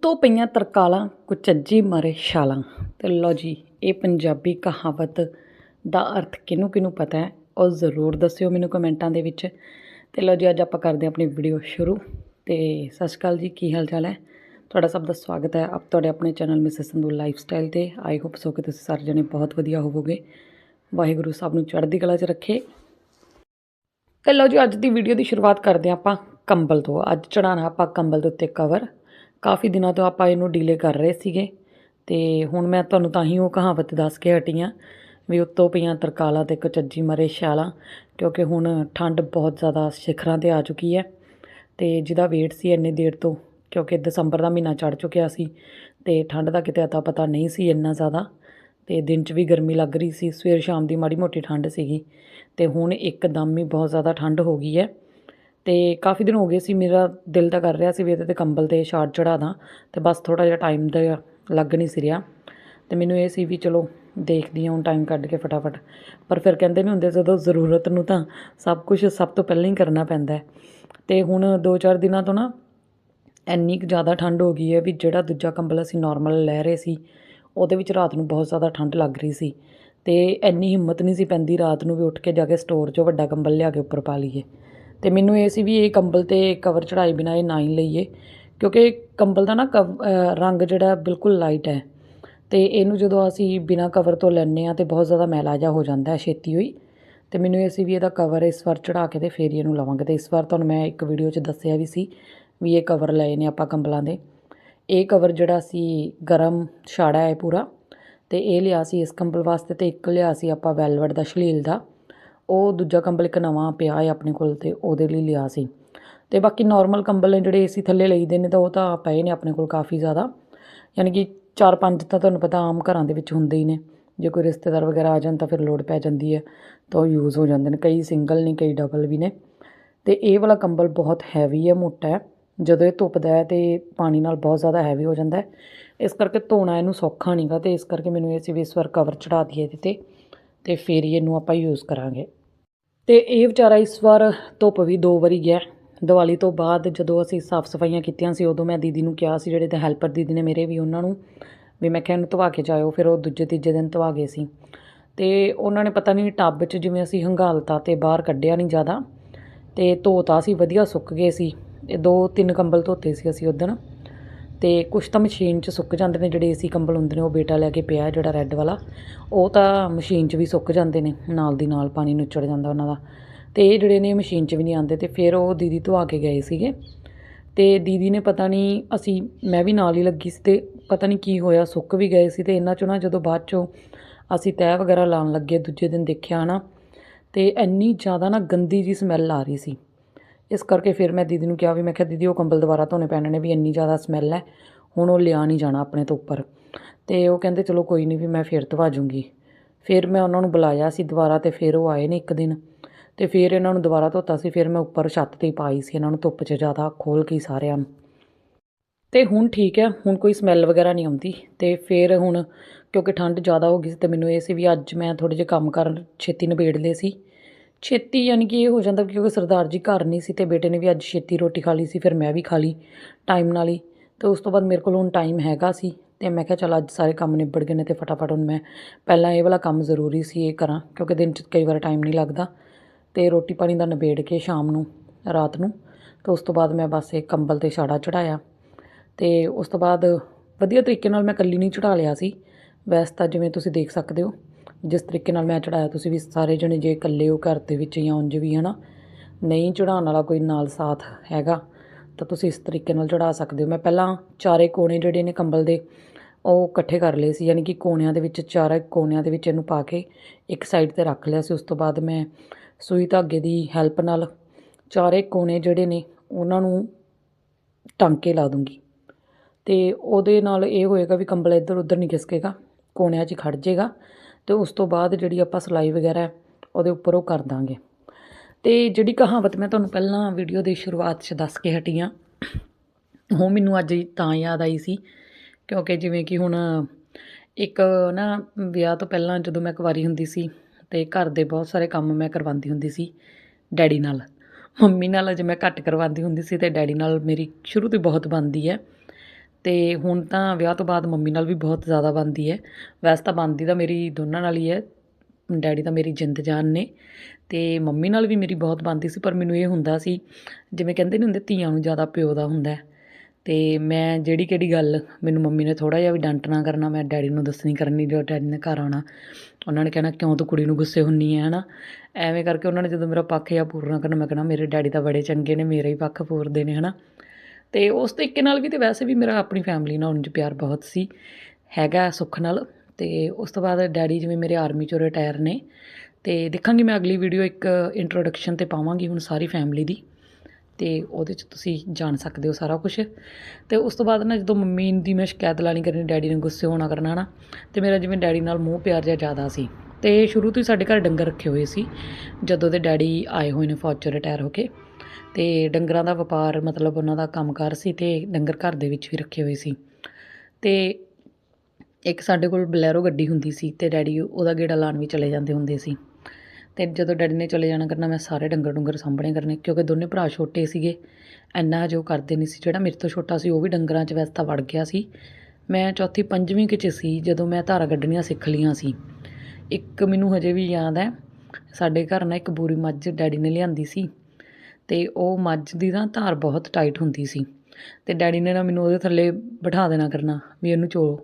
ਉੱਤੋਂ ਪਈਆਂ ਤਰਕਾਲਾਂ ਕੁਚੱਜੀ ਮਾਰੇ ਛਾਲਾਂ। ਤੇ ਲਓ ਜੀ, ਇਹ ਪੰਜਾਬੀ ਕਹਾਵਤ ਦਾ ਅਰਥ ਕਿਹਨੂੰ ਕਿਹਨੂੰ ਪਤਾ ਹੈ, ਉਹ ਜ਼ਰੂਰ ਦੱਸਿਓ ਮੈਨੂੰ ਕਮੈਂਟਾਂ ਦੇ ਵਿੱਚ। ਤੇ ਲਓ ਜੀ, ਅੱਜ ਆਪਾਂ ਕਰਦੇ ਹਾਂ ਆਪਣੀ ਵੀਡੀਓ ਸ਼ੁਰੂ। ਤੇ ਸਤਿ ਸ਼੍ਰੀ ਅਕਾਲ ਜੀ, ਕੀ ਹਾਲ ਚਾਲ ਹੈ? ਤੁਹਾਡਾ ਸਭ ਦਾ ਸਵਾਗਤ ਹੈ ਆਪ ਤੁਹਾਡੇ ਆਪਣੇ channel Mrs Sandhu lifestyle ਤੇ। ਆਈ ਹੋਪ ਸੋ ਕਿ ਤੁਸੀਂ ਸਾਰੇ ਜਣੇ ਬਹੁਤ ਵਧੀਆ ਹੋਵੋਗੇ। ਵਾਹਿਗੁਰੂ ਸਾਹਿਬ ਨੂੰ ਚੜ੍ਹਦੀ ਕਲਾ 'ਚ ਰੱਖੇ। ਤੇ ਲਓ ਜੀ, ਅੱਜ ਦੀ ਵੀਡੀਓ ਦੀ ਸ਼ੁਰੂਆਤ ਕਰਦੇ ਹਾਂ ਆਪਾਂ ਕੰਬਲ ਤੋਂ। ਅੱਜ ਚੜਾਣਾ ਆਪਾਂ ਕੰਬਲ ਦੇ ਉੱਤੇ ਕਵਰ ਕਾਫੀ ਦਿਨਾਂ ਤੋਂ ਆਪਾਂ ਇਹਨੂੰ ਡੀਲੇ ਕਰ ਰਹੇ ਸੀਗੇ ਤੇ ਹੁਣ ਮੈਂ ਤੁਹਾਨੂੰ ਤਾਂ ਹੀ ਉਹ ਕਹਾਵਤ ਦੱਸ ਕੇ ਹਟੀ ਹਾਂ ਵੀ ਉੱਤੋਂ ਪਈਆਂ ਤਰਕਾਲਾਂ ਤੇ ਕਚੱਜੀ ਮਰੇ ਛਾਲਾਂ, ਕਿਉਂਕਿ ਹੁਣ ਠੰਡ ਬਹੁਤ ਜ਼ਿਆਦਾ ਸਿਖਰਾਂ ਤੇ ਆ ਚੁੱਕੀ ਹੈ ਤੇ ਜਿਹਦਾ ਵੇਟ ਸੀ ਇੰਨੇ ਦੇਰ ਤੋਂ, ਕਿਉਂਕਿ ਦਸੰਬਰ ਦਾ ਮਹੀਨਾ ਚੜ ਚੁੱਕਿਆ ਸੀ ਤੇ ਠੰਡ ਦਾ ਕਿਤੇ ਅਤਾ ਪਤਾ ਨਹੀਂ ਸੀ ਇੰਨਾ ਜ਼ਿਆਦਾ ਤੇ ਦਿਨ 'ਚ ਵੀ ਗਰਮੀ ਲੱਗ ਰਹੀ ਸੀ, ਸਵੇਰ ਸ਼ਾਮ ਦੀ ਮਾੜੀ ਮੋਟੀ ਠੰਡ ਸੀਗੀ ਤੇ ਹੁਣ ਇੱਕਦਮ ਹੀ ਬਹੁਤ ਜ਼ਿਆਦਾ ਠੰਡ ਹੋ ਗਈ ਹੈ। ਅਤੇ ਕਾਫੀ ਦਿਨ ਹੋ ਗਏ ਸੀ, ਮੇਰਾ ਦਿਲ ਤਾਂ ਕਰ ਰਿਹਾ ਸੀ ਵੀ ਇਹਦੇ ਤੇ ਕੰਬਲ ਤੇ ਛਾੜ ਚੜਾ ਦਾਂ ਅਤੇ ਬਸ ਥੋੜ੍ਹਾ ਜਿਹਾ ਟਾਈਮ ਦਾ ਲੱਗ ਨਹੀਂ ਸੀ ਰਿਹਾ। ਅਤੇ ਮੈਨੂੰ ਇਹ ਸੀ ਵੀ ਚਲੋ ਦੇਖਦੀ ਹਾਂ, ਹੁਣ ਟਾਈਮ ਕੱਢ ਕੇ ਫਟਾਫਟ। ਪਰ ਫਿਰ ਕਹਿੰਦੇ ਨਹੀਂ ਹੁੰਦੇ, ਜਦੋਂ ਜ਼ਰੂਰਤ ਨੂੰ ਤਾਂ ਸਭ ਕੁਝ ਸਭ ਤੋਂ ਪਹਿਲਾਂ ਹੀ ਕਰਨਾ ਪੈਂਦਾ ਅਤੇ ਹੁਣ 2-4 ਦਿਨਾਂ ਤੋਂ ਨਾ ਇੰਨੀ ਕੁ ਜ਼ਿਆਦਾ ਠੰਡ ਹੋ ਗਈ ਹੈ ਵੀ ਜਿਹੜਾ ਦੂਜਾ ਕੰਬਲ ਅਸੀਂ ਨਾਰਮਲ ਲੈ ਰਹੇ ਸੀ, ਉਹਦੇ ਵਿੱਚ ਰਾਤ ਨੂੰ ਬਹੁਤ ਜ਼ਿਆਦਾ ਠੰਡ ਲੱਗ ਰਹੀ ਸੀ। ਅਤੇ ਇੰਨੀ ਹਿੰਮਤ ਨਹੀਂ ਸੀ ਪੈਂਦੀ ਰਾਤ ਨੂੰ ਵੀ ਉੱਠ ਕੇ ਜਾ ਕੇ ਸਟੋਰ 'ਚੋਂ ਵੱਡਾ ਕੰਬਲ ਲਿਆ ਕੇ ਉੱਪਰ ਪਾ ਲਈਏ। ਅਤੇ ਮੈਨੂੰ ਇਹ ਸੀ ਵੀ ਇਹ ਕੰਬਲ ਤੇ ਕਵਰ ਚੜ੍ਹਾਏ ਬਿਨਾਂ ਇਹ ਨਾ ਹੀ ਲਈਏ, ਕਿਉਂਕਿ ਕੰਬਲ ਦਾ ਨਾ ਕਵ- ਰੰਗ ਜਿਹੜਾ ਬਿਲਕੁਲ ਲਾਈਟ ਹੈ ਅਤੇ ਇਹਨੂੰ ਜਦੋਂ ਅਸੀਂ ਬਿਨਾਂ ਕਵਰ ਤੋਂ ਲੈਂਦੇ ਹਾਂ ਤਾਂ ਬਹੁਤ ਜ਼ਿਆਦਾ ਮੈਲਾ ਜਿਹਾ ਹੋ ਜਾਂਦਾ ਛੇਤੀ ਹੋਈ। ਅਤੇ ਮੈਨੂੰ ਇਹ ਸੀ ਵੀ ਇਹਦਾ ਕਵਰ ਇਸ ਵਾਰ ਚੜ੍ਹਾ ਕੇ ਤੇ ਫਿਰ ਇਹਨੂੰ ਲਵਾਂਗੇ ਅਤੇ ਇਸ ਵਾਰ ਤੁਹਾਨੂੰ ਮੈਂ ਇੱਕ ਵੀਡੀਓ 'ਚ ਦੱਸਿਆ ਵੀ ਸੀ ਵੀ ਇਹ ਕਵਰ ਲਏ ਨੇ ਆਪਾਂ ਕੰਬਲਾਂ ਦੇ। ਇਹ ਕਵਰ ਜਿਹੜਾ ਸੀ ਗਰਮ ਛਾੜਾ ਹੈ ਪੂਰਾ ਅਤੇ ਇਹ ਲਿਆ ਸੀ ਇਸ ਕੰਬਲ ਵਾਸਤੇ ਅਤੇ ਇੱਕ ਲਿਆ ਸੀ ਆਪਾਂ ਵੈਲਵਟ ਦਾ, ਸ਼ਲੀਲ ਦਾ। ਉਹ ਦੂਜਾ ਕੰਬਲ ਇੱਕ ਨਵਾਂ ਪਿਆ ਹੈ ਆਪਣੇ ਕੋਲ ਤੇ ਉਹਦੇ ਲਈ ਲਿਆ ਸੀ। ਤੇ ਬਾਕੀ ਨਾਰਮਲ ਕੰਬਲ ਨੇ ਜਿਹੜੇ ਏਸੀ ਥੱਲੇ ਲਈਦੇ ਨੇ ਤਾਂ ਉਹ ਤਾਂ ਪਏ ਨੇ ਆਪਣੇ ਕੋਲ ਕਾਫੀ ਜ਼ਿਆਦਾ। ਯਾਨੀ ਕਿ ਚਾਰ ਪੰਜ ਤਾਂ ਤੁਹਾਨੂੰ ਪਤਾ ਆਮ ਘਰਾਂ ਦੇ ਵਿੱਚ ਹੁੰਦੇ ਹੀ ਨੇ। ਜੇ ਕੋਈ ਰਿਸ਼ਤੇਦਾਰ ਵਗੈਰਾ ਆ ਜਾਣ ਤਾਂ ਫਿਰ ਲੋਡ ਪੈ ਜਾਂਦੀ ਹੈ ਤਾਂ ਉਹ ਯੂਜ਼ ਹੋ ਜਾਂਦੇ ਨੇ। ਕਈ ਸਿੰਗਲ ਨੇ, ਕਈ ਡਬਲ ਵੀ ਨੇ। ਤੇ ਇਹ ਵਾਲਾ ਕੰਬਲ ਬਹੁਤ ਹੈਵੀ ਹੈ, ਮੋਟਾ ਹੈ। ਜਦੋਂ ਇਹ ਧੁੱਪਦਾ ਹੈ ਤੇ ਪਾਣੀ ਨਾਲ ਬਹੁਤ ਜ਼ਿਆਦਾ ਹੈਵੀ ਹੋ ਜਾਂਦਾ ਹੈ। ਇਸ ਕਰਕੇ ਧੋਣਾ ਇਹਨੂੰ ਸੌਖਾ ਨਹੀਂਗਾ ਤੇ ਇਸ ਕਰਕੇ ਮੈਨੂੰ ਇਹ ਸੀ ਵੀ ਇਸ ਵਾਰ ਕਵਰ ਚੜਾ ਦਈਏ ਇਹਦੇ ਤੇ ਤੇ ਫਿਰ ਹੀ ਇਹਨੂੰ ਆਪਾਂ ਯੂਜ਼ ਕਰਾਂਗੇ। ਤੇ ਇਹ ਵਿਚਾਰਾ ਇਸ ਵਾਰ ਧੁੱਪ ਵੀ ਦੋ ਵਾਰੀ ਗਿਆ। ਦੀਵਾਲੀ ਤੋਂ ਬਾਅਦ ਜਦੋਂ ਅਸੀਂ ਸਾਫ਼ ਸਫਾਈਆਂ ਕੀਤੀਆਂ ਸੀ, ਉਦੋਂ ਮੈਂ ਦੀਦੀ ਨੂੰ ਕਿਹਾ ਸੀ, ਜਿਹੜੇ ਤੇ ਹੈਲਪਰ ਦੀਦੀ ਨੇ ਮੇਰੇ ਵੀ ਉਹਨਾਂ ਨੂੰ, ਵੀ ਮੈਂ ਕਿਹਾ ਇਹਨੂੰ ਧਵਾ ਕੇ ਜਾਇਓ, ਫਿਰ ਉਹ ਦੂਜੇ ਤੀਜੇ ਦਿਨ ਧਵਾ ਗਏ ਸੀ। ਤੇ ਉਹਨਾਂ ਨੇ ਪਤਾ ਨਹੀਂ ਟੱਬ 'ਚ ਜਿਵੇਂ ਅਸੀਂ ਹੰਗਾਲਤਾ ਤੇ ਬਾਹਰ ਕੱਢਿਆ ਨਹੀਂ ਜ਼ਿਆਦਾ, ਤੇ ਧੋਤਾ ਸੀ, ਵਧੀਆ ਸੁੱਕ ਗਏ ਸੀ। ਇਹ ਦੋ ਤਿੰਨ ਕੰਬਲ ਧੋਤੇ ਸੀ ਅਸੀਂ ਉਦੋਂ ਅਤੇ ਕੁਛ ਤਾਂ ਮਸ਼ੀਨ 'ਚ ਸੁੱਕ ਜਾਂਦੇ ਨੇ, ਜਿਹੜੇ ਏਸੀ ਕੰਬਲ ਹੁੰਦੇ ਨੇ, ਉਹ ਬੇਟਾ ਲੈ ਕੇ ਪਿਆ ਜਿਹੜਾ ਰੈੱਡ ਵਾਲਾ। ਉਹ ਤਾਂ ਮਸ਼ੀਨ 'ਚ ਵੀ ਸੁੱਕ ਜਾਂਦੇ ਨੇ, ਨਾਲ ਦੀ ਨਾਲ ਪਾਣੀ ਨੁੱਚੜ ਜਾਂਦਾ ਉਹਨਾਂ ਦਾ। ਅਤੇ ਇਹ ਜਿਹੜੇ ਨੇ ਮਸ਼ੀਨ 'ਚ ਵੀ ਨਹੀਂ ਆਉਂਦੇ ਅਤੇ ਫਿਰ ਉਹ ਦੀਦੀ ਧਵਾ ਕੇ ਗਏ ਸੀਗੇ। ਅਤੇ ਦੀਦੀ ਨੇ ਪਤਾ ਨਹੀਂ, ਅਸੀਂ, ਮੈਂ ਵੀ ਨਾਲ ਹੀ ਲੱਗੀ ਸੀ ਅਤੇ ਪਤਾ ਨਹੀਂ ਕੀ ਹੋਇਆ, ਸੁੱਕ ਵੀ ਗਏ ਸੀ ਅਤੇ ਇਹਨਾਂ 'ਚੋਂ ਨਾ ਜਦੋਂ ਬਾਅਦ 'ਚੋਂ ਅਸੀਂ ਤੈਅ ਵਗੈਰਾ ਲਾਉਣ ਲੱਗੇ, ਦੂਜੇ ਦਿਨ ਦੇਖਿਆ ਨਾ ਅਤੇ ਇੰਨੀ ਜ਼ਿਆਦਾ ਨਾ ਗੰਦੀ ਜੀ ਸਮੈਲ ਆ ਰਹੀ ਸੀ। ਇਸ ਕਰਕੇ ਫਿਰ ਮੈਂ ਦੀਦੀ ਨੂੰ ਕਿਹਾ ਵੀ ਮੈਂ ਕਿਹਾ, ਦੀਦੀ, ਉਹ ਕੰਬਲ ਦੁਬਾਰਾ ਧੋਣੇ ਪੈਣੇ ਨੇ ਵੀ ਇੰਨੀ ਜ਼ਿਆਦਾ ਸਮੈਲ ਹੈ। ਹੁਣ ਉਹ ਲਿਆ ਨਹੀਂ ਜਾਣਾ ਆਪਣੇ ਤੋਂ ਉੱਪਰ। ਤੇ ਉਹ ਕਹਿੰਦੇ, ਚਲੋ ਕੋਈ ਨਹੀਂ ਵੀ ਮੈਂ ਫਿਰ ਧਵਾ ਜੂੰਗੀ। ਫਿਰ ਮੈਂ ਉਹਨਾਂ ਨੂੰ ਬੁਲਾਇਆ ਸੀ ਦੁਬਾਰਾ ਤੇ ਫਿਰ ਉਹ ਆਏ ਨੇ ਇੱਕ ਦਿਨ। ਤੇ ਫਿਰ ਇਹਨਾਂ ਨੂੰ ਦੁਬਾਰਾ ਧੋਤਾ ਸੀ, ਫਿਰ ਮੈਂ ਉੱਪਰ ਛੱਤ ਤੇ ਪਾਈ ਸੀ ਇਹਨਾਂ ਨੂੰ ਧੁੱਪ 'ਚ ਜ਼ਿਆਦਾ ਖੋਲ ਕੇ ਸਾਰਿਆਂ ਨੂੰ। ਤੇ ਹੁਣ ਠੀਕ ਹੈ, ਹੁਣ ਕੋਈ ਸਮੈਲ ਵਗੈਰਾ ਨਹੀਂ ਆਉਂਦੀ। ਤੇ ਫਿਰ ਹੁਣ ਕਿਉਂਕਿ ਠੰਡ ਜ਼ਿਆਦਾ ਹੋ ਗਈ ਸੀ ਤੇ ਮੈਨੂੰ ਇਹ ਸੀ ਵੀ ਅੱਜ ਮੈਂ ਥੋੜੇ ਜਿਹੇ ਕੰਮ ਕਰਨ ਛੇਤੀ ਨਿਬੇੜ ਲਏ ਸੀ। ਛੇਤੀ ਯਾਨੀ ਕਿ ਇਹ ਹੋ ਜਾਂਦਾ ਕਿਉਂਕਿ ਸਰਦਾਰ ਜੀ ਘਰ ਨਹੀਂ ਸੀ ਤੇ ਬੇਟੇ ਨੇ ਵੀ ਅੱਜ ਛੇਤੀ ਰੋਟੀ ਖਾ ਲਈ ਸੀ, ਫਿਰ ਮੈਂ ਵੀ ਖਾ ਲਈ ਟਾਈਮ ਨਾਲ ਹੀ ਤੇ ਉਸ ਤੋਂ ਬਾਅਦ ਮੇਰੇ ਕੋਲ ਹੁਣ ਟਾਈਮ ਹੈਗਾ ਸੀ ਤੇ ਮੈਂ ਕਿਹਾ ਚਲ ਅੱਜ ਸਾਰੇ ਕੰਮ ਨਿਬੜ ਗਏ ਨੇ ਤੇ ਫਟਾਫਟ ਹੁਣ ਮੈਂ ਪਹਿਲਾਂ ਇਹ ਵਾਲਾ ਕੰਮ ਜ਼ਰੂਰੀ ਸੀ ਇਹ ਕਰਾਂ ਕਿਉਂਕਿ ਦਿਨ 'ਚ ਕਈ ਵਾਰ ਟਾਈਮ ਨਹੀਂ ਲੱਗਦਾ ਤੇ ਰੋਟੀ ਪਾਣੀ ਦਾ ਨਿਬੇੜ ਕੇ ਸ਼ਾਮ ਨੂੰ, ਰਾਤ ਨੂੰ ਤੇ ਉਸ ਤੋਂ ਬਾਅਦ ਮੈਂ ਬਸ ਇਹ ਕੰਬਲ ਤੇ ਛਾੜਾ ਚੜਾਇਆ ਤੇ ਉਸ ਤੋਂ ਬਾਅਦ ਵਧੀਆ ਤਰੀਕੇ ਨਾਲ ਮੈਂ ਕੱਲੀ ਨਹੀਂ ਚੜਾ ਲਿਆ ਸੀ, ਵੈਸੇ ਤਾਂ ਜਿਵੇਂ ਤੁਸੀਂ ਦੇਖ ਸਕਦੇ ਹੋ ਜਿਸ ਤਰੀਕੇ ਨਾਲ ਮੈਂ ਚੜਾਇਆ, ਤੁਸੀਂ ਵੀ ਸਾਰੇ ਜਣੇ ਜੇ ਇਕੱਲੇ ਹੋ, ਘਰ ਦੇ ਵਿੱਚ ਜਾਂ ਉਂਝ ਵੀ, ਹਨਾ? ਨਹੀਂ ਚੜਾਉਣ ਵਾਲਾ ਕੋਈ ਨਾਲ ਸਾਥ ਹੈਗਾ, ਤਾਂ ਤੁਸੀਂ ਇਸ ਤਰੀਕੇ ਨਾਲ ਚੜਾ ਸਕਦੇ ਹੋ। ਮੈਂ ਪਹਿਲਾਂ ਚਾਰੇ ਕੋਣੇ ਜਿਹੜੇ ਨੇ ਕੰਬਲ ਦੇ, ਉਹ ਇਕੱਠੇ ਕਰ ਲਏ ਸੀ, ਯਾਨੀ ਕਿ ਕੋਣਿਆਂ ਦੇ ਵਿੱਚ, ਚਾਰੇ ਕੋਣਿਆਂ ਦੇ ਵਿੱਚ ਇਹਨੂੰ ਪਾ ਕੇ ਇੱਕ ਸਾਈਡ ਤੇ ਰੱਖ ਲਿਆ ਸੀ। ਉਸ ਤੋਂ ਬਾਅਦ ਮੈਂ ਸੂਈ ਧਾਗੇ ਦੀ ਹੈਲਪ ਨਾਲ ਚਾਰੇ ਕੋਣੇ ਜਿਹੜੇ ਨੇ, ਉਹਨਾਂ ਨੂੰ ਟਾਂਕੇ ਲਾ ਦੂੰਗੀ। ਤੇ ਉਹਦੇ ਨਾਲ ਇਹ ਹੋਏਗਾ ਵੀ ਕੰਬਲ ਇੱਧਰ ਉੱਧਰ ਨਹੀਂ ਖਿਸਕੇਗਾ, ਕੋਣਿਆਂ 'ਚ ਹੀ ਖੜ ਜਾਏਗਾ ਤੇ ਉਸ ਤੋਂ ਬਾਅਦ ਜਿਹੜੀ ਆਪਾਂ ਸਿਲਾਈ ਵਗੈਰਾ ਉਹਦੇ ਉੱਪਰ ਉਹ ਕਰ ਦਾਂਗੇ। ਤੇ ਜਿਹੜੀ ਕਹਾਵਤ ਮੈਂ ਤੁਹਾਨੂੰ ਪਹਿਲਾਂ ਵੀਡੀਓ ਦੀ ਸ਼ੁਰੂਆਤ 'ਚ ਦੱਸ ਕੇ ਹਟੀ ਹਾਂ, ਉਹ ਮੈਨੂੰ ਅੱਜ ਤਾਂ ਯਾਦ ਆਈ ਸੀ, ਕਿਉਂਕਿ ਜਿਵੇਂ ਕਿ ਹੁਣ ਇੱਕ ਨਾ ਵਿਆਹ ਤੋਂ ਪਹਿਲਾਂ ਜਦੋਂ ਮੈਂ ਕੁਆਰੀ ਹੁੰਦੀ ਸੀ ਤੇ ਘਰ ਦੇ ਬਹੁਤ ਸਾਰੇ ਕੰਮ ਮੈਂ ਕਰਵਾਉਂਦੀ ਹੁੰਦੀ ਸੀ ਡੈਡੀ ਨਾਲ। ਮੰਮੀ ਨਾਲ ਅਜੇ ਮੈਂ ਘੱਟ ਕਰਵਾਉਂਦੀ ਹੁੰਦੀ ਸੀ ਤੇ ਡੈਡੀ ਨਾਲ ਮੇਰੀ ਸ਼ੁਰੂ ਤੋਂ ਹੀ ਬਹੁਤ ਬਣਦੀ ਹੈ। ਅਤੇ ਹੁਣ ਤਾਂ ਵਿਆਹ ਤੋਂ ਬਾਅਦ ਮੰਮੀ ਨਾਲ ਵੀ ਬਹੁਤ ਜ਼ਿਆਦਾ ਬਣਦੀ ਹੈ। ਵੈਸੇ ਤਾਂ ਬਣਦੀ ਤਾਂ ਮੇਰੀ ਦੋਨਾਂ ਨਾਲ ਹੀ ਹੈ। ਡੈਡੀ ਤਾਂ ਮੇਰੀ ਜਿੰਦ ਜਾਨ ਨੇ ਅਤੇ ਮੰਮੀ ਨਾਲ ਵੀ ਮੇਰੀ ਬਹੁਤ ਬਣਦੀ ਸੀ, ਪਰ ਮੈਨੂੰ ਇਹ ਹੁੰਦਾ ਸੀ, ਜਿਵੇਂ ਕਹਿੰਦੇ ਨਹੀਂ ਹੁੰਦੇ, ਧੀਆਂ ਨੂੰ ਜ਼ਿਆਦਾ ਪਿਓ ਦਾ ਹੁੰਦਾ ਅਤੇ ਮੈਂ ਜਿਹੜੀ ਕਿਹੜੀ ਗੱਲ ਮੈਨੂੰ ਮੰਮੀ ਨੇ ਥੋੜ੍ਹਾ ਜਿਹਾ ਵੀ ਡਾਂਟਣਾ ਕਰਨਾ, ਮੈਂ ਡੈਡੀ ਨੂੰ ਦੱਸਣੀ ਕਰਨੀ ਜਦੋਂ ਡੈਡੀ ਨੇ ਘਰ ਆਉਣਾ, ਉਹਨਾਂ ਨੇ ਕਹਿਣਾ, ਕਿਉਂ ਤੂੰ ਕੁੜੀ ਨੂੰ ਗੁੱਸੇ ਹੁੰਨੀ ਹੈ? ਹਨਾ? ਐਵੇਂ ਕਰਕੇ ਉਹਨਾਂ ਨੇ ਜਦੋਂ ਮੇਰਾ ਪੱਖ ਜਾਂ ਪੂਰਨਾ ਕਰਨਾ, ਮੈਂ ਕਹਿਣਾ, ਮੇਰੇ ਡੈਡੀ ਤਾਂ ਬੜੇ ਚੰਗੇ ਨੇ, ਮੇਰਾ ਹੀ ਪੱਖ ਪੂਰਦੇ ਨੇ, ਹਨਾ? ਤੇ ਉਸ ਤਰੀਕੇ ਨਾਲ ਵੀ ਤੇ ਵੈਸੇ ਵੀ ਮੇਰਾ ਆਪਣੀ ਫੈਮਿਲੀ ਨਾਲ ਉਂਝ ਪਿਆਰ ਬਹੁਤ ਸੀ, ਹੈਗਾ ਸੁੱਖ ਨਾਲ ਤੇ ਉਸ ਤੋਂ ਬਾਅਦ ਡੈਡੀ ਜਿਵੇਂ ਮੇਰੇ ਆਰਮੀ ਚੋਂ ਰਿਟਾਇਰ ਨੇ, ਤੇ ਦੇਖਾਂਗੀ ਮੈਂ ਅਗਲੀ ਵੀਡੀਓ ਇੱਕ ਇੰਟਰੋਡਕਸ਼ਨ ਤੇ ਪਾਵਾਂਗੀ ਹੁਣ ਸਾਰੀ ਫੈਮਿਲੀ ਦੀ, ਤੇ ਉਹਦੇ 'ਚ ਤੁਸੀਂ ਜਾਣ ਸਕਦੇ ਹੋ ਸਾਰਾ ਕੁਝ ਤੇ ਉਸ ਤੋਂ ਬਾਅਦ ਨਾ ਜਦੋਂ ਮੰਮੀ ਦੀ ਮੈਂ ਸ਼ਿਕਾਇਤ ਲਾਣੀ ਕਰਨੀ, ਡੈਡੀ ਨੇ ਗੁੱਸੇ ਹੋਣਾ ਕਰਨਾ ਨਾ, ਤੇ ਮੇਰਾ ਜਿਵੇਂ ਡੈਡੀ ਨਾਲ ਮੋਹ ਪਿਆਰ ਜਿਹਾ ਜ਼ਿਆਦਾ ਸੀ, ਤੇ ਸ਼ੁਰੂ ਤੋਂ ਹੀ ਸਾਡੇ ਘਰ ਡੰਗਰ ਰੱਖੇ ਹੋਏ ਸੀ, ਜਦੋਂ ਦੇ ਡੈਡੀ ਆਏ ਹੋਏ ਨੇ ਫੌਜ 'ਚੋਂ ਰਿਟਾਇਰ ਹੋ ਕੇ। ਅਤੇ ਡੰਗਰਾਂ ਦਾ ਵਪਾਰ ਮਤਲਬ ਉਹਨਾਂ ਦਾ ਕੰਮਕਾਰ ਸੀ ਅਤੇ ਡੰਗਰ ਘਰ ਦੇ ਵਿੱਚ ਵੀ ਰੱਖੇ ਹੋਏ ਸੀ। ਅਤੇ ਇੱਕ ਸਾਡੇ ਕੋਲ ਬਲੈਰੋ ਗੱਡੀ ਹੁੰਦੀ ਸੀ ਅਤੇ ਡੈਡੀ ਉਹਦਾ ਗੇੜਾ ਲਾਉਣ ਵੀ ਚਲੇ ਜਾਂਦੇ ਹੁੰਦੇ ਸੀ। ਅਤੇ ਜਦੋਂ ਡੈਡੀ ਨੇ ਚਲੇ ਜਾਣਾ ਕਰਨਾ, ਮੈਂ ਸਾਰੇ ਡੰਗਰ ਡੁੰਗਰ ਸਾਂਭਣੇ ਕਰਨੇ ਕਿਉਂਕਿ ਦੋਨੇ ਭਰਾ ਛੋਟੇ ਸੀਗੇ। ਇੰਨਾ ਜੋ ਕਰਦੇ ਨਹੀਂ ਸੀ, ਜਿਹੜਾ ਮੇਰੇ ਤੋਂ ਛੋਟਾ ਸੀ, ਉਹ ਵੀ ਡੰਗਰਾਂ 'ਚ ਵੈਸੇ ਤਾਂ ਵੜ ਗਿਆ ਸੀ। ਮੈਂ ਚੌਥੀ ਪੰਜਵੀਂ ਕੁ ਸੀ, ਜਦੋਂ ਮੈਂ ਧਾਰਾਂ ਕੱਢਣੀਆਂ ਸਿੱਖ ਲਈਆਂ ਸੀ। ਇੱਕ ਮੈਨੂੰ ਹਜੇ ਵੀ ਯਾਦ ਹੈ, ਸਾਡੇ ਘਰ ਨਾ ਇੱਕ ਬੂਰੀ ਮੱਝ ਡੈਡੀ ਨੇ ਲਿਆਂਦੀ ਸੀ। ਅਤੇ ਉਹ ਮੱਝ ਦੀ ਨਾ ਧਾਰ ਬਹੁਤ ਟਾਈਟ ਹੁੰਦੀ ਸੀ ਅਤੇ ਡੈਡੀ ਨੇ ਨਾ ਮੈਨੂੰ ਉਹਦੇ ਥੱਲੇ ਬਿਠਾ ਦੇਣਾ ਕਰਨਾ ਵੀ ਇਹਨੂੰ ਚੋ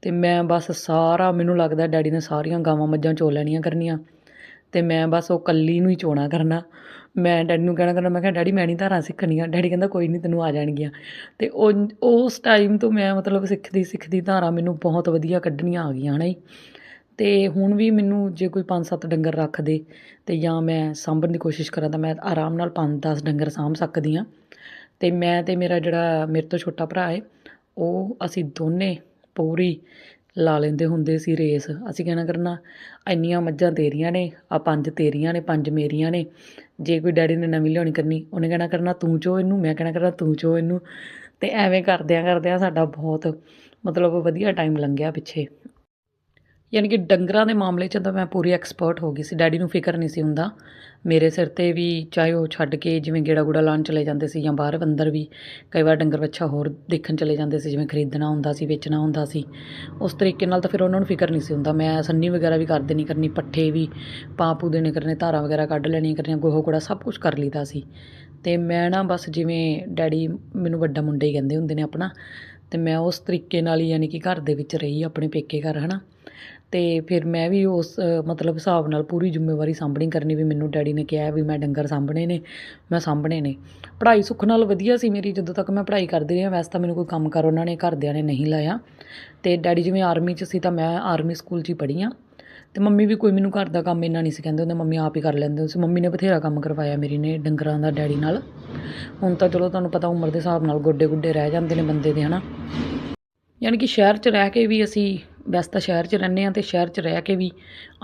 ਅਤੇ ਮੈਂ ਬਸ ਸਾਰਾ ਮੈਨੂੰ ਲੱਗਦਾ ਡੈਡੀ ਨੇ ਸਾਰੀਆਂ ਗਾਵਾਂ ਮੱਝਾਂ ਚੋ ਲੈਣੀਆਂ ਕਰਨੀਆਂ। ਅਤੇ ਮੈਂ ਬਸ ਉਹ ਇਕੱਲੀ ਨੂੰ ਹੀ ਚੋਣਾ ਕਰਨਾ। ਮੈਂ ਡੈਡੀ ਨੂੰ ਕਹਿਣਾ ਕਰਨਾ, ਮੈਂ ਕਿਹਾ, ਡੈਡੀ, ਮੈਂ ਨਹੀਂ ਧਾਰਾਂ ਸਿੱਖਣੀਆਂ। ਡੈਡੀ ਕਹਿੰਦਾ, ਕੋਈ ਨਹੀਂ ਤੈਨੂੰ ਆ ਜਾਣਗੀਆਂ। ਅਤੇ ਉਹ, ਉਸ ਟਾਈਮ ਤੋਂ ਮੈਂ ਮਤਲਬ ਸਿੱਖਦੀ ਸਿੱਖਦੀ ਧਾਰਾਂ ਮੈਨੂੰ ਬਹੁਤ ਵਧੀਆ ਕੱਢਣੀਆਂ ਆ ਗਈਆਂ ਹੈ ਨਾ। ਜੀ ਅਤੇ ਹੁਣ ਵੀ ਮੈਨੂੰ ਜੇ ਕੋਈ 5-7 ਡੰਗਰ ਰੱਖ ਦੇ ਤੇ ਜਾਂ ਮੈਂ ਸਾਂਭਣ ਦੀ ਕੋਸ਼ਿਸ਼ ਕਰਾਂ ਤਾਂ ਮੈਂ ਆਰਾਮ ਨਾਲ ਪੰਜ ਦਸ ਡੰਗਰ ਸਾਂਭ ਸਕਦੀ ਹਾਂ। ਅਤੇ ਮੈਂ ਅਤੇ ਮੇਰਾ ਜਿਹੜਾ ਮੇਰੇ ਤੋਂ ਛੋਟਾ ਭਰਾ ਹੈ, ਉਹ ਅਸੀਂ ਦੋਨੇ ਪੂਰੀ ਲਾ ਲੈਂਦੇ ਹੁੰਦੇ ਸੀ ਰੇਸ। ਅਸੀਂ ਕਹਿਣਾ ਕਰਨਾ, ਇੰਨੀਆਂ ਮੱਝਾਂ ਤੇਰੀਆਂ ਨੇ ਆ ਪੰਜ ਤੇਰੀਆਂ ਨੇ, ਪੰਜ ਮੇਰੀਆਂ ਨੇ, ਜੇ ਕੋਈ ਡੈਡੀ ਨੇ ਨਵੀਂ ਲਿਆਉਣੀ ਕਰਨੀ, ਉਹਨੇ ਕਹਿਣਾ ਕਰਨਾ ਤੂੰ ਚੋ ਇਹਨੂੰ, ਮੈਂ ਕਹਿਣਾ ਕਰਨਾ ਤੂੰ ਚੋ ਇਹਨੂੰ। ਤੇ ਐਵੇਂ ਕਰਦਿਆਂ ਕਰਦਿਆਂ ਸਾਡਾ ਬਹੁਤ ਮਤਲਬ ਵਧੀਆ ਟਾਈਮ ਲੰਘਿਆ ਪਿੱਛੇ। ਯਾਨੀ ਕਿ ਡੰਗਰਾਂ ਦੇ ਮਾਮਲੇ 'ਚ ਤਾਂ ਮੈਂ ਪੂਰੀ ਐਕਸਪਰਟ ਹੋ ਗਈ ਸੀ। ਡੈਡੀ ਨੂੰ ਫਿਕਰ ਨਹੀਂ ਸੀ ਹੁੰਦਾ। ਮੇਰੇ ਸਿਰ 'ਤੇ ਵੀ ਚਾਹੇ ਉਹ ਛੱਡ ਕੇ ਜਿਵੇਂ ਗੇੜਾ ਗੂੜਾ ਲਾਉਣ ਚਲੇ ਜਾਂਦੇ ਸੀ ਜਾਂ ਬਾਹਰ ਅੰਦਰ ਵੀ ਕਈ ਵਾਰ ਡੰਗਰ ਬੱਚਾ ਹੋਰ ਦੇਖਣ ਚਲੇ ਜਾਂਦੇ ਸੀ, ਜਿਵੇਂ ਖਰੀਦਣਾ ਹੁੰਦਾ ਸੀ, ਵੇਚਣਾ ਹੁੰਦਾ ਸੀ। ਉਸ ਤਰੀਕੇ ਨਾਲ ਤਾਂ ਫਿਰ ਉਹਨਾਂ ਨੂੰ ਫਿਕਰ ਨਹੀਂ ਸੀ ਹੁੰਦਾ। ਮੈਂ ਸੰਨੀ ਵਗੈਰਾ ਵੀ ਕਰ ਦੇਣੀ ਕਰਨੀ, ਪੱਠੇ ਵੀ ਪਾ ਪੂ ਦੇਣੇ ਕਰਨੇ, ਧਾਰਾਂ ਵਗੈਰਾ ਕੱਢ ਲੈਣੀਆਂ ਕਰਨੀਆਂ, ਗੋਹੋ ਕੂੜਾ ਸਭ ਕੁਝ ਕਰ ਲਈਦਾ ਸੀ। ਤੇ ਮੈਂ ਨਾ ਬਸ ਜਿਵੇਂ ਡੈਡੀ ਮੈਨੂੰ ਵੱਡਾ ਮੁੰਡਾ ਹੀ ਕਹਿੰਦੇ ਹੁੰਦੇ ਨੇ ਆਪਣਾ, ਤੇ ਮੈਂ ਉਸ ਤਰੀਕੇ ਨਾਲ ਹੀ ਯਾਨੀ ਕਿ ਘਰ ਦੇ ਵਿੱਚ ਰਹੀ ਆਪਣੇ ਪੇਕੇ ਘਰ, ਹਨਾ। ਅਤੇ ਫਿਰ ਮੈਂ ਵੀ ਉਸ, ਮਤਲਬ ਹਿਸਾਬ ਨਾਲ ਪੂਰੀ ਜ਼ਿੰਮੇਵਾਰੀ ਸਾਂਭਣੀ ਕਰਨੀ ਵੀ ਮੈਨੂੰ ਡੈਡੀ ਨੇ ਕਿਹਾ ਵੀ ਮੈਂ ਡੰਗਰ ਸਾਂਭਣੇ ਨੇ, ਮੈਂ ਸਾਂਭਣੇ ਨੇ। ਪੜ੍ਹਾਈ ਸੁੱਖ ਨਾਲ ਵਧੀਆ ਸੀ ਮੇਰੀ, ਜਦੋਂ ਤੱਕ ਮੈਂ ਪੜ੍ਹਾਈ ਕਰਦੀ ਰਹੀ ਵੈਸੇ ਤਾਂ ਮੈਨੂੰ ਕੋਈ ਕੰਮ ਕਰ ਉਹਨਾਂ ਨੇ, ਘਰਦਿਆਂ ਨੇ ਨਹੀਂ ਲਾਇਆ। ਅਤੇ ਡੈਡੀ ਜਿਵੇਂ ਆਰਮੀ 'ਚ ਸੀ ਤਾਂ ਮੈਂ ਆਰਮੀ ਸਕੂਲ 'ਚ ਹੀ ਪੜ੍ਹੀ ਹਾਂ। ਅਤੇ ਮੰਮੀ ਵੀ ਕੋਈ ਮੈਨੂੰ ਘਰ ਦਾ ਕੰਮ ਇੰਨਾ ਨਹੀਂ ਸੀ ਕਹਿੰਦੇ ਹੁੰਦੇ ਮੰਮੀ ਆਪ ਹੀ ਕਰ ਲੈਂਦੇ ਸੀ। ਮੰਮੀ ਨੇ ਬਥੇਰਾ ਕੰਮ ਕਰਵਾਇਆ ਮੇਰੀ ਨੇ ਡੰਗਰਾਂ ਦਾ ਡੈਡੀ ਨਾਲ। ਹੁਣ ਤਾਂ ਚਲੋ ਤੁਹਾਨੂੰ ਪਤਾ ਉਮਰ ਦੇ ਹਿਸਾਬ ਨਾਲ ਗੋਡੇ ਗੁੱਡੇ ਰਹਿ ਜਾਂਦੇ ਨੇ ਬੰਦੇ ਦੇ, ਹਨਾ। ਯਾਨੀ ਕਿ ਸ਼ਹਿਰ 'ਚ ਰਹਿ ਕੇ ਵੀ ਅਸੀਂ ਵੈਸੇ ਤਾਂ ਸ਼ਹਿਰ 'ਚ ਰਹਿੰਦੇ ਹਾਂ ਅਤੇ ਸ਼ਹਿਰ 'ਚ ਰਹਿ ਕੇ ਵੀ